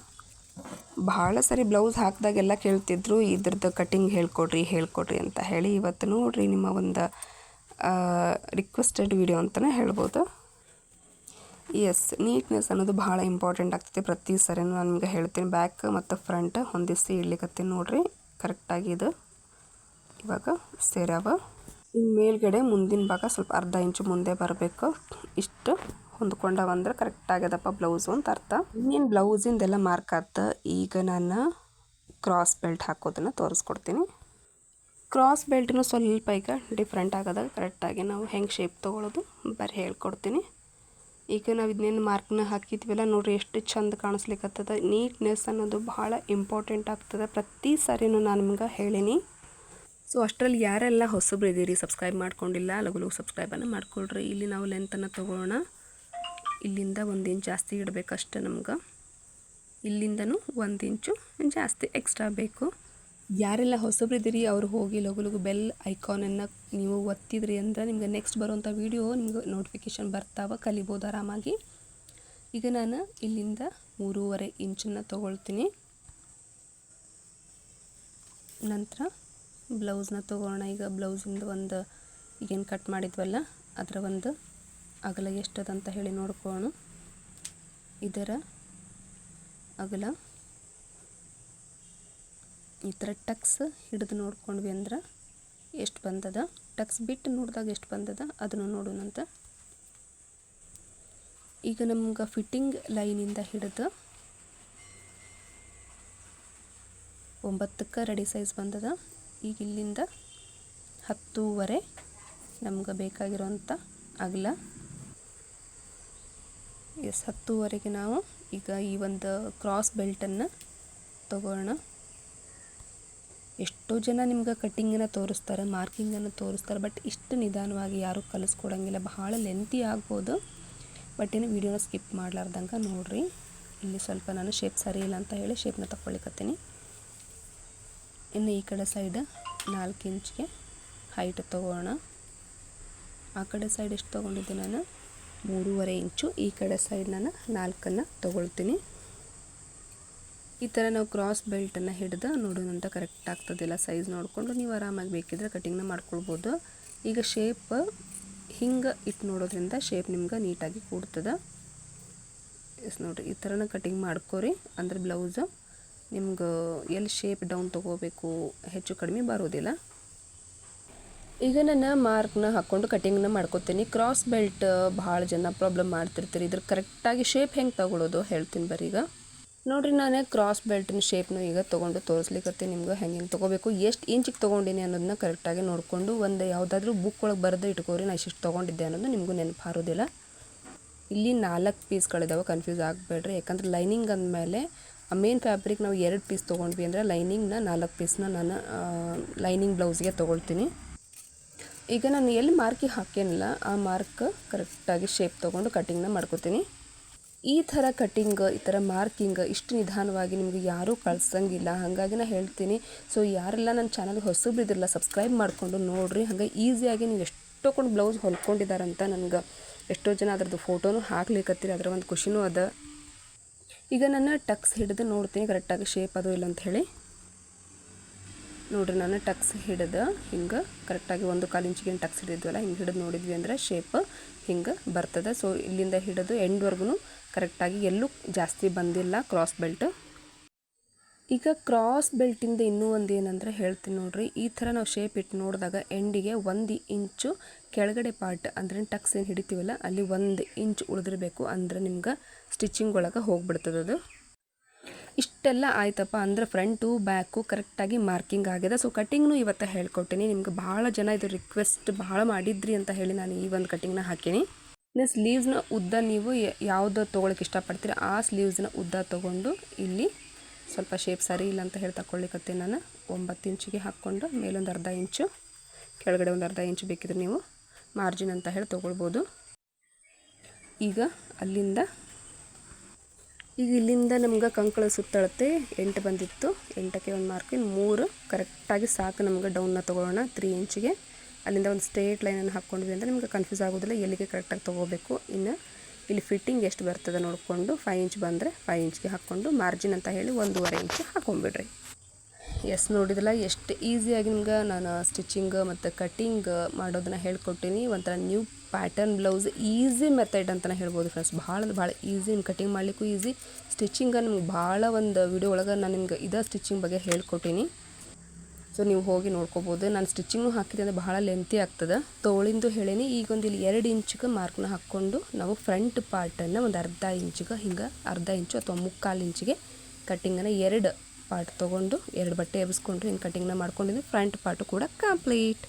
ಭಾಳ ಸರಿ ಬ್ಲೌಸ್ ಹಾಕಿದಾಗೆಲ್ಲ ಕೇಳ್ತಿದ್ರು, ಇದ್ರದ್ದು ಕಟ್ಟಿಂಗ್ ಹೇಳ್ಕೊಡ್ರಿ ಹೇಳ್ಕೊಡ್ರಿ ಅಂತ ಹೇಳಿ ಇವತ್ತು ನೋಡ್ರಿ ನಿಮ್ಮ ಒಂದು ರಿಕ್ವೆಸ್ಟೆಡ್ ವಿಡಿಯೋ ಅಂತಲೇ ಹೇಳ್ಬೋದು. ಎಸ್ ನೀಟ್ನೆಸ್ ಅನ್ನೋದು ಭಾಳ ಇಂಪಾರ್ಟೆಂಟ್ ಆಗ್ತೈತೆ. ಪ್ರತಿ ಸರಿನೂ ನಾನು ನಿಮ್ಗೆ ಹೇಳ್ತೀನಿ. ಬ್ಯಾಕ್ ಮತ್ತು ಫ್ರಂಟ್ ಹೊಂದಿಸಿ ಇಡ್ಲಿಕ್ಕತ್ತೀನಿ ನೋಡ್ರಿ. ಕರೆಕ್ಟಾಗಿ ಇದು ಇವಾಗ ಸೇರ್ಯಾವ ಇನ್ನು ಮೇಲ್ಗಡೆ ಮುಂದಿನ ಭಾಗ ಸ್ವಲ್ಪ ಅರ್ಧ ಇಂಚು ಮುಂದೆ ಬರಬೇಕು. ಇಷ್ಟು ಹೊಂದ್ಕೊಂಡವಂದ್ರೆ ಕರೆಕ್ಟ್ ಆಗ್ಯದಪ್ಪ ಬ್ಲೌಸು ಅಂತ ಅರ್ಥ. ಇನ್ನೇನು ಬ್ಲೌಸಿಂದೆಲ್ಲ ಮಾರ್ಕ್ ಆತ, ಈಗ ನಾನು ಕ್ರಾಸ್ ಬೆಲ್ಟ್ ಹಾಕೋದನ್ನು ತೋರಿಸ್ಕೊಡ್ತೀನಿ. ಕ್ರಾಸ್ ಬೆಲ್ಟ್ನು ಸ್ವಲ್ಪ ಈಗ ಡಿಫ್ರೆಂಟ್ ಆಗೋದಾಗ ಕರೆಕ್ಟಾಗಿ ನಾವು ಹೆಂಗೆ ಶೇಪ್ ತೊಗೊಳೋದು ಬರೀ ಹೇಳ್ಕೊಡ್ತೀನಿ. ಈಗ ನಾವು ಇದನ್ನೇನು ಮಾರ್ಕ್ನ ಹಾಕಿದ್ವಿಲ್ಲ ನೋಡಿ ಎಷ್ಟು ಚಂದ ಕಾಣಿಸ್ಲಿಕ್ಕತ್ತದ ನೀಟ್ನೆಸ್ ಅನ್ನೋದು ಭಾಳ ಇಂಪಾರ್ಟೆಂಟ್ ಆಗ್ತದೆ. ಪ್ರತಿ ಸಾರಿನೂ ನಾನು ನಿಮ್ಗೆ ಹೇಳೀನಿ. ಸೊ ಅಷ್ಟರಲ್ಲಿ ಯಾರೆಲ್ಲ ಹೊಸಬ್ರು ಇದ್ದೀರಿ ಸಬ್ಸ್ಕ್ರೈಬ್ ಮಾಡ್ಕೊಂಡಿಲ್ಲ ಲಘು ಲಘು ಸಬ್ಸ್ಕ್ರೈಬನ್ನು ಮಾಡ್ಕೊಳ್ರಿ. ಇಲ್ಲಿ ನಾವು ಲೆಂತನ್ನು ತೊಗೊಳ್ಳೋಣ ಇಲ್ಲಿಂದ ಒಂದು ಇಂಚ್ ಜಾಸ್ತಿ ಇಡಬೇಕಷ್ಟೆ ನಮ್ಗೆ. ಇಲ್ಲಿಂದನೂ ಒಂದು ಇಂಚು ಜಾಸ್ತಿ ಎಕ್ಸ್ಟ್ರಾ ಬೇಕು. ಯಾರೆಲ್ಲ ಹೊಸಬ್ರು ಇದ್ದೀರಿ ಅವ್ರು ಹೋಗಿ ಲಘು ಲಘು ಬೆಲ್ ಐಕಾನನ್ನು ನೀವು ಒತ್ತಿದ್ರಿ ಅಂದ್ರೆ ನಿಮ್ಗೆ ನೆಕ್ಸ್ಟ್ ಬರುವಂಥ ವೀಡಿಯೋ ನಿಮ್ಗೆ ನೋಟಿಫಿಕೇಷನ್ ಬರ್ತಾವ, ಕಲಿಬೋದು ಆರಾಮಾಗಿ. ಈಗ ನಾನು ಇಲ್ಲಿಂದ ಮೂರುವರೆ ಇಂಚನ್ನು ತೊಗೊಳ್ತೀನಿ. ನಂತರ ಬ್ಲೌಸ್ನ ತೊಗೊಳ್ಳೋಣ ಈಗ ಬ್ಲೌಸಿಂದ ಒಂದು ಈಗೇನು ಕಟ್ ಮಾಡಿದ್ವಲ್ಲ, ಅದರ ಒಂದು ಅಗಲ ಎಷ್ಟದಂತ ಹೇಳಿ ನೋಡ್ಕೋಣ. ಇದರ ಅಗಲ ಈ ಥರ ಟಕ್ಸ್ ಹಿಡಿದು ನೋಡ್ಕೊಂಡ್ವಿ ಅಂದ್ರೆ ಎಷ್ಟು ಬಂದದ? ಟಕ್ಸ್ ಬಿಟ್ಟು ನೋಡಿದಾಗ ಎಷ್ಟು ಬಂದದ? ಅದನ್ನು ನೋಡೋಣಂತ ಈಗ ನಮ್ಗೆ ಫಿಟ್ಟಿಂಗ್ ಲೈನಿಂದ ಹಿಡಿದು ಒಂಬತ್ತಕ್ಕೆ ರೆಡಿ ಸೈಜ್ ಬಂದದ. ಈಗ ಇಲ್ಲಿಂದ ಹತ್ತೂವರೆ ನಮ್ಗೆ ಬೇಕಾಗಿರುವಂಥ ಅಗಲ. ಎಸ್ ಹತ್ತೂವರೆಗೆ ನಾವು ಈಗ ಈ ಒಂದು ಕ್ರಾಸ್ ಬೆಲ್ಟನ್ನು ತಗೋಣ. ಎಷ್ಟೋ ಜನ ನಿಮ್ಗೆ ಕಟ್ಟಿಂಗನ್ನು ತೋರಿಸ್ತಾರೆ ಮಾರ್ಕಿಂಗನ್ನು ತೋರಿಸ್ತಾರೆ ಬಟ್ ಇಷ್ಟು ನಿಧಾನವಾಗಿ ಯಾರೂ ಕಲಿಸ್ಕೊಡಂಗಿಲ್ಲ. ಬಹಳ ಲೆಂತಿ ಆಗ್ಬೋದು ಬಟ್ ಏನು ವೀಡಿಯೋನ ಸ್ಕಿಪ್ ಮಾಡಲಾರ್ದಂಗೆ ನೋಡಿರಿ. ಇಲ್ಲಿ ಸ್ವಲ್ಪ ನಾನು ಶೇಪ್ ಸರಿ ಇಲ್ಲ ಅಂತ ಹೇಳಿ ಶೇಪ್ನ ತಗೊಳ್ಳಿಕತ್ತೀನಿ ಇನ್ನು ಈ ಕಡೆ ಸೈಡ್ ನಾಲ್ಕು ಇಂಚ್ಗೆ ಹೈಟ್ ತೊಗೋಣ. ಆ ಕಡೆ ಸೈಡ್ ಎಷ್ಟು ತೊಗೊಂಡಿದ್ದೆ ನಾನು? ಮೂರುವರೆ ಇಂಚು ಈ ಕಡೆ ಸೈಡ್ ನಾನು ನಾಲ್ಕನ್ನು ತೊಗೊಳ್ತೀನಿ. ಈ ಥರ ನಾವು ಕ್ರಾಸ್ ಬೆಲ್ಟನ್ನು ಹಿಡಿದು ನೋಡೋಣಂತ ಕರೆಕ್ಟ್ ಆಗ್ತದಿಲ್ಲ ಸೈಜ್ ನೋಡಿಕೊಂಡು ನೀವು ಆರಾಮಾಗಿ ಬೇಕಿದ್ರೆ ಕಟಿಂಗ್ನ ಮಾಡ್ಕೊಳ್ಬೋದು. ಈಗ ಶೇಪ್ ಹಿಂಗೆ ಇಟ್ಟು ನೋಡೋದ್ರಿಂದ ಶೇಪ್ ನಿಮ್ಗೆ ನೀಟಾಗಿ ಕೂಡ್ತದೆ. ಎಸ್ ನೋಡಿರಿ, ಈ ಥರನ ಕಟಿಂಗ್ ಮಾಡ್ಕೋರಿ. ಅಂದ್ರೆ ಬ್ಲೌಸು ನಿಮ್ಗೆ ಎಲ್ಲಿ ಶೇಪ್ ಡೌನ್ ತೊಗೋಬೇಕು ಹೆಚ್ಚು ಕಡಿಮೆ ಬರೋದಿಲ್ಲ. ಈಗ ನಾನು ಮಾರ್ಕ್ನ ಹಾಕ್ಕೊಂಡು ಕಟಿಂಗ್ನ ಮಾಡ್ಕೋತೀನಿ. ಕ್ರಾಸ್ ಬೆಲ್ಟ್ ಭಾಳ ಜನ ಪ್ರಾಬ್ಲಮ್ ಮಾಡ್ತಿರ್ತೀರಿ. ಇದ್ರ ಕರೆಕ್ಟಾಗಿ ಶೇಪ್ ಹೆಂಗೆ ತಗೊಳ್ಳೋದು ಹೇಳ್ತೀನಿ ಬರೀ ಈಗ. ನೋಡಿರಿ ನಾನು ಕ್ರಾಸ್ ಬೆಲ್ಟಿನ ಶೇಪ್ನು ಈಗ ತೊಗೊಂಡು ತೋರಿಸ್ಲಿಕ್ಕೆ ನಿಮ್ಗೆ ಹೆಂಗೆ ಹೆಂಗೆ ತೊಗೋಬೇಕು, ಎಷ್ಟು ಇಂಚಿಗೆ ತೊಗೊಂಡಿನಿ ಅನ್ನೋದನ್ನ ಕರೆಕ್ಟಾಗಿ ನೋಡಿಕೊಂಡು ಒಂದು ಯಾವುದಾದ್ರೂ ಬುಕ್ ಒಳಗೆ ಬರೆದು ಇಟ್ಕೋರಿ ನಾನು ಇಷ್ಟು ತೊಗೊಂಡಿದ್ದೆ ಅನ್ನೋದು ನಿಮಗೂ ನೆನಪು ಹಾರೋದಿಲ್ಲ. ಇಲ್ಲಿ ನಾಲ್ಕು ಪೀಸ್ಗಳಿದಾವೆ ಕನ್ಫ್ಯೂಸ್ ಆಗಬೇಡ್ರಿ. ಯಾಕಂದ್ರೆ ಲೈನಿಂಗ್ ಅಂದಮೇಲೆ ಆ ಮೇನ್ ಫ್ಯಾಬ್ರಿಕ್ ನಾವು ಎರಡು ಪೀಸ್ ತೊಗೊಂಡ್ವಿ ಅಂದರೆ ಲೈನಿಂಗ್ನ ನಾಲ್ಕು ಪೀಸ್ನ ನಾನು ಲೈನಿಂಗ್ ಬ್ಲೌಸ್ಗೆ ತೊಗೊಳ್ತೀನಿ. ಈಗ ನಾನು ಎಲ್ಲಿ ಮಾರ್ಕಿಗೆ ಹಾಕೇನಿಲ್ಲ, ಆ ಮಾರ್ಕ್ ಕರೆಕ್ಟಾಗಿ ಶೇಪ್ ತೊಗೊಂಡು ಕಟಿಂಗ್ನ ಮಾಡ್ಕೋತೀನಿ. ಈ ಥರ ಕಟಿಂಗ್ ಈ ಥರ ಮಾರ್ಕಿಂಗ್ ಇಷ್ಟು ನಿಧಾನವಾಗಿ ನಿಮಗೆ ಯಾರೂ ಕಳ್ಸಂಗಿಲ್ಲ. ಹಾಗಾಗಿ ನಾನು ಹೇಳ್ತೀನಿ ಸೊ ಯಾರೆಲ್ಲ ನನ್ನ ಚಾನಲ್ಗೆ ಹೊಸಬ್ರಿದ್ರಲ್ಲ ಸಬ್ಸ್ಕ್ರೈಬ್ ಮಾಡಿಕೊಂಡು ನೋಡಿರಿ. ಹಾಗೆ ಈಸಿಯಾಗಿ ನೀವು ಎಷ್ಟೊಕೊಂಡು ಬ್ಲೌಸ್ ಹೊಲ್ಕೊಂಡಿದ್ದಾರಂತ ನನಗೆ ಎಷ್ಟೋ ಜನ ಅದ್ರದ್ದು ಫೋಟೋನು ಹಾಕ್ಲಿಕ್ಕತ್ತೀರಿ ಅದರ ಒಂದು ಖುಷಿನೂ ಅದ. ಈಗ ನಾನು ಟಕ್ಸ್ ಹಿಡಿದು ನೋಡ್ತೀನಿ ಕರೆಕ್ಟಾಗಿ ಶೇಪ್ ಅದು ಇಲ್ಲ ಅಂತ ಹೇಳಿ ನೋಡಿರಿ ನಾನು ಟಕ್ಸ್ ಹಿಡಿದು ಹಿಂಗೆ ಕರೆಕ್ಟಾಗಿ ಒಂದು ಕಾಲು ಇಂಚಿಗೆ ಟಕ್ಸ್ ಹಿಡಿದಿದ್ವಲ್ಲ, ಹಿಂಗೆ ಹಿಡಿದು ನೋಡಿದ್ವಿ ಅಂದರೆ ಶೇಪ್ ಹಿಂಗೆ ಬರ್ತದೆ. ಸೊ ಇಲ್ಲಿಂದ ಹಿಡಿದು ಎಂಡ್ವರೆಗೂ ಕರೆಕ್ಟಾಗಿ ಎಲ್ಲೂ ಜಾಸ್ತಿ ಬಂದಿಲ್ಲ ಕ್ರಾಸ್ ಬೆಲ್ಟ್ ಈಗ ಕ್ರಾಸ್ ಬೆಲ್ಟಿಂದ ಇನ್ನೂ ಒಂದು ಏನಂದ್ರೆ ಹೇಳ್ತೀನಿ ನೋಡ್ರಿ. ಈ ಥರ ನಾವು ಶೇಪ್ ಇಟ್ಟು ನೋಡಿದಾಗ ಎಂಡಿಗೆ ಒಂದು ಇಂಚು ಕೆಳಗಡೆ ಪಾರ್ಟ್ ಅಂದರೆ ಟಕ್ಸ್ ಏನು ಹಿಡಿತೀವಲ್ಲ, ಅಲ್ಲಿ ಒಂದು ಇಂಚ್ ಉಳಿದಿರಬೇಕು ಅಂದರೆ ನಿಮ್ಗೆ ಸ್ಟಿಚಿಂಗ್ ಒಳಗೆ ಅದು. ಇಷ್ಟೆಲ್ಲ ಆಯ್ತಪ್ಪ ಅಂದರೆ ಫ್ರಂಟು ಬ್ಯಾಕು ಕರೆಕ್ಟಾಗಿ ಮಾರ್ಕಿಂಗ್ ಆಗಿದೆ. ಸೊ ಕಟ್ಟಿಂಗ್ನು ಇವತ್ತು ಹೇಳ್ಕೊಟ್ಟಿನಿ. ನಿಮ್ಗೆ ಭಾಳ ಜನ ಇದು ರಿಕ್ವೆಸ್ಟ್ ಭಾಳ ಮಾಡಿದ್ರಿ ಅಂತ ಹೇಳಿ ನಾನು ಈ ಒಂದು ಕಟ್ಟಿಂಗ್ನ ಹಾಕೀನಿ. ಇನ್ನು ಸ್ಲೀವ್ಸ್ನ ಉದ್ದ ನೀವು ಯಾವುದು ತೊಗೊಳಕ್ಕೆ ಇಷ್ಟಪಡ್ತೀರಿ ಆ ಸ್ಲೀವ್ಸ್ನ ಉದ್ದ ತೊಗೊಂಡು ಇಲ್ಲಿ ಸ್ವಲ್ಪ ಶೇಪ್ ಸರಿ ಇಲ್ಲ ಅಂತ ಹೇಳಿ ತಗೊಳ್ಳಿಕತ್ತೆ ನಾನು. ಒಂಬತ್ತು ಇಂಚಿಗೆ ಹಾಕ್ಕೊಂಡು ಮೇಲೊಂದು ಅರ್ಧ ಇಂಚು, ಕೆಳಗಡೆ ಒಂದು ಅರ್ಧ ಇಂಚು ಬೇಕಿದ್ರೆ ನೀವು ಮಾರ್ಜಿನ್ ಅಂತ ಹೇಳಿ ತೊಗೊಳ್ಬೋದು. ಈಗ ಅಲ್ಲಿಂದ, ಈಗ ಇಲ್ಲಿಂದ ನಮ್ಗೆ ಕಂಕಳ ಸುತ್ತಳತೆ ಎಂಟು ಬಂದಿತ್ತು. ಎಂಟಕ್ಕೆ ಒಂದು ಮಾರ್ಕಿನ್ ಮೂರು ಕರೆಕ್ಟಾಗಿ ಸಾಕು ನಮ್ಗೆ ಡೌನ್ನ ತೊಗೊಳ್ಳೋಣ. ತ್ರೀ ಇಂಚಿಗೆ. ಅಲ್ಲಿಂದ ಒಂದು ಸ್ಟ್ರೇಟ್ ಲೈನನ್ನು ಹಾಕ್ಕೊಂಡ್ವಿ ಅಂದರೆ ನಿಮ್ಗೆ ಕನ್ಫ್ಯೂಸ್ ಆಗೋದಿಲ್ಲ, ಎಲ್ಲಿಗೆ ಕರೆಕ್ಟಾಗಿ ತೊಗೋಬೇಕು. ಇನ್ನು ಇಲ್ಲಿ ಫಿಟ್ಟಿಂಗ್ ಎಷ್ಟು ಬರ್ತದೆ ನೋಡಿಕೊಂಡು ಫೈವ್ ಇಂಚ್ ಬಂದರೆ ಫೈವ್ ಇಂಚ್ಗೆ ಹಾಕ್ಕೊಂಡು ಮಾರ್ಜಿನ್ ಅಂತ ಹೇಳಿ ಒಂದೂವರೆ ಇಂಚ್ ಹಾಕೊಂಡ್ಬಿಡ್ರಿ. ಎಸ್ ನೋಡಿದಲ್ಲ ಎಷ್ಟು ಈಸಿಯಾಗಿ ನಿಮ್ಗೆ ನಾನು ಸ್ಟಿಚಿಂಗ್ ಮತ್ತು ಕಟ್ಟಿಂಗ್ ಮಾಡೋದನ್ನ ಹೇಳ್ಕೊಟ್ಟಿನಿ. ಒಂಥರ new pattern blouse easy method ಅಂತಲೇ ಹೇಳ್ಬೋದು ಫ್ರೆಂಡ್ಸ್ ಭಾಳ ಅಂದ್ರೆ ಭಾಳ ಈಸಿ ನಿಮ್ಗೆ ಕಟಿಂಗ್ ಮಾಡಲಿಕ್ಕೂ ಈಸಿ ಸ್ಟಿಚಿಂಗ ನಿಮ್ಗೆ ಭಾಳ ಒಂದು ವಿಡಿಯೋ ಒಳಗೆ ನಾನು ನಿಮ್ಗೆ ಇದೇ ಸ್ಟಿಚಿಂಗ್ ಬಗ್ಗೆ ಹೇಳ್ಕೊಟ್ಟಿನಿ. ಸೊ ನೀವು ಹೋಗಿ ನೋಡ್ಕೋಬೋದು. ನಾನು ಸ್ಟಿಚಿಂಗು ಹಾಕಿದೆ ಅಂದರೆ ಬಹಳ ಲೆಂತಿ ಆಗ್ತದೆ. ತೋಳಿಂದು ಹೇಳೀನಿ. ಈಗ ಒಂದು ಇಲ್ಲಿ ಎರಡು ಇಂಚಿಗೆ ಮಾರ್ಕ್ನ ಹಾಕ್ಕೊಂಡು ನಾವು ಫ್ರಂಟ್ ಪಾರ್ಟನ್ನು ಒಂದು ಅರ್ಧ ಇಂಚಿಗೆ, ಹಿಂಗೆ ಅರ್ಧ ಇಂಚು ಅಥವಾ ಮುಕ್ಕಾಲು ಇಂಚಿಗೆ ಕಟ್ಟಿಂಗನ್ನು ಎರಡು ಪಾರ್ಟ್ ತೊಗೊಂಡು ಎರಡು ಬಟ್ಟೆ ಎಬ್ಸ್ಕೊಂಡು ಹಿಂಗೆ ಕಟ್ಟಿಂಗ್ನ ಮಾಡ್ಕೊಂಡಿದ್ದು ಫ್ರಂಟ್ ಪಾರ್ಟು ಕೂಡ ಕಂಪ್ಲೀಟ್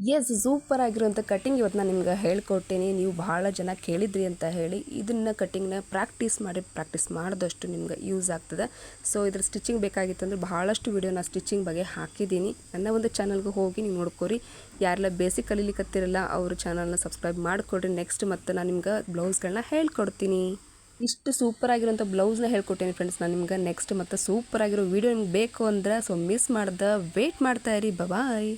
ಎಸ್ ಸೂಪರ್ ಆಗಿರುವಂಥ ಕಟ್ಟಿಂಗ್ ಇವತ್ತು ನಾನು ನಿಮ್ಗೆ ಹೇಳ್ಕೊಟ್ಟೇನೆ ನೀವು ಭಾಳ ಜನ ಕೇಳಿದ್ರಿ ಅಂತ ಹೇಳಿ ಇದನ್ನು ಕಟ್ಟಿಂಗ್ನ ಪ್ರಾಕ್ಟೀಸ್ ಮಾಡಿ ಪ್ರಾಕ್ಟೀಸ್ ಮಾಡಿದಷ್ಟು ನಿಮ್ಗೆ ಯೂಸ್ ಆಗ್ತದೆ. ಸೊ ಇದ್ರ ಸ್ಟಿಚಿಂಗ್ ಬೇಕಾಗಿತ್ತು ಅಂದರೆ ಭಾಳಷ್ಟು ವೀಡಿಯೋ ಸ್ಟಿಚಿಂಗ್ ಬಗ್ಗೆ ಹಾಕಿದ್ದೀನಿ. ನನ್ನ ಒಂದು ಚಾನಲ್ಗೆ ಹೋಗಿ ನೀವು ನೋಡ್ಕೊರಿ. ಯಾರೆಲ್ಲ ಬೇಸಿಕ್ ಕಲೀಲಿಕ್ಕತ್ತಿರಲ್ಲ ಅವ್ರ ಚಾನಲ್ನ ಸಬ್ಸ್ಕ್ರೈಬ್ ಮಾಡಿಕೊಡ್ರಿ. ನೆಕ್ಸ್ಟ್ ಮತ್ತು ನಾನು ನಿಮ್ಗೆ ಬ್ಲೌಸ್ಗಳನ್ನ ಹೇಳ್ಕೊಡ್ತೀನಿ. ಇಷ್ಟು ಸೂಪರ್ ಆಗಿರೋಂಥ ಬ್ಲೌಸ್ನ ಹೇಳ್ಕೊಟ್ಟೇನೆ ಫ್ರೆಂಡ್ಸ್ ನಾನು ನಿಮ್ಗೆ ನೆಕ್ಸ್ಟ್ ಮತ್ತು ಸೂಪರ್ ಆಗಿರೋ ವೀಡಿಯೋ ನಿಮ್ಗೆ ಬೇಕು ಅಂದ್ರೆ ಸೊ ಮಿಸ್ ಮಾಡ್ದೆ ವೇಟ್ ಮಾಡ್ತಾ ಇರಿ. ಬಾಯ್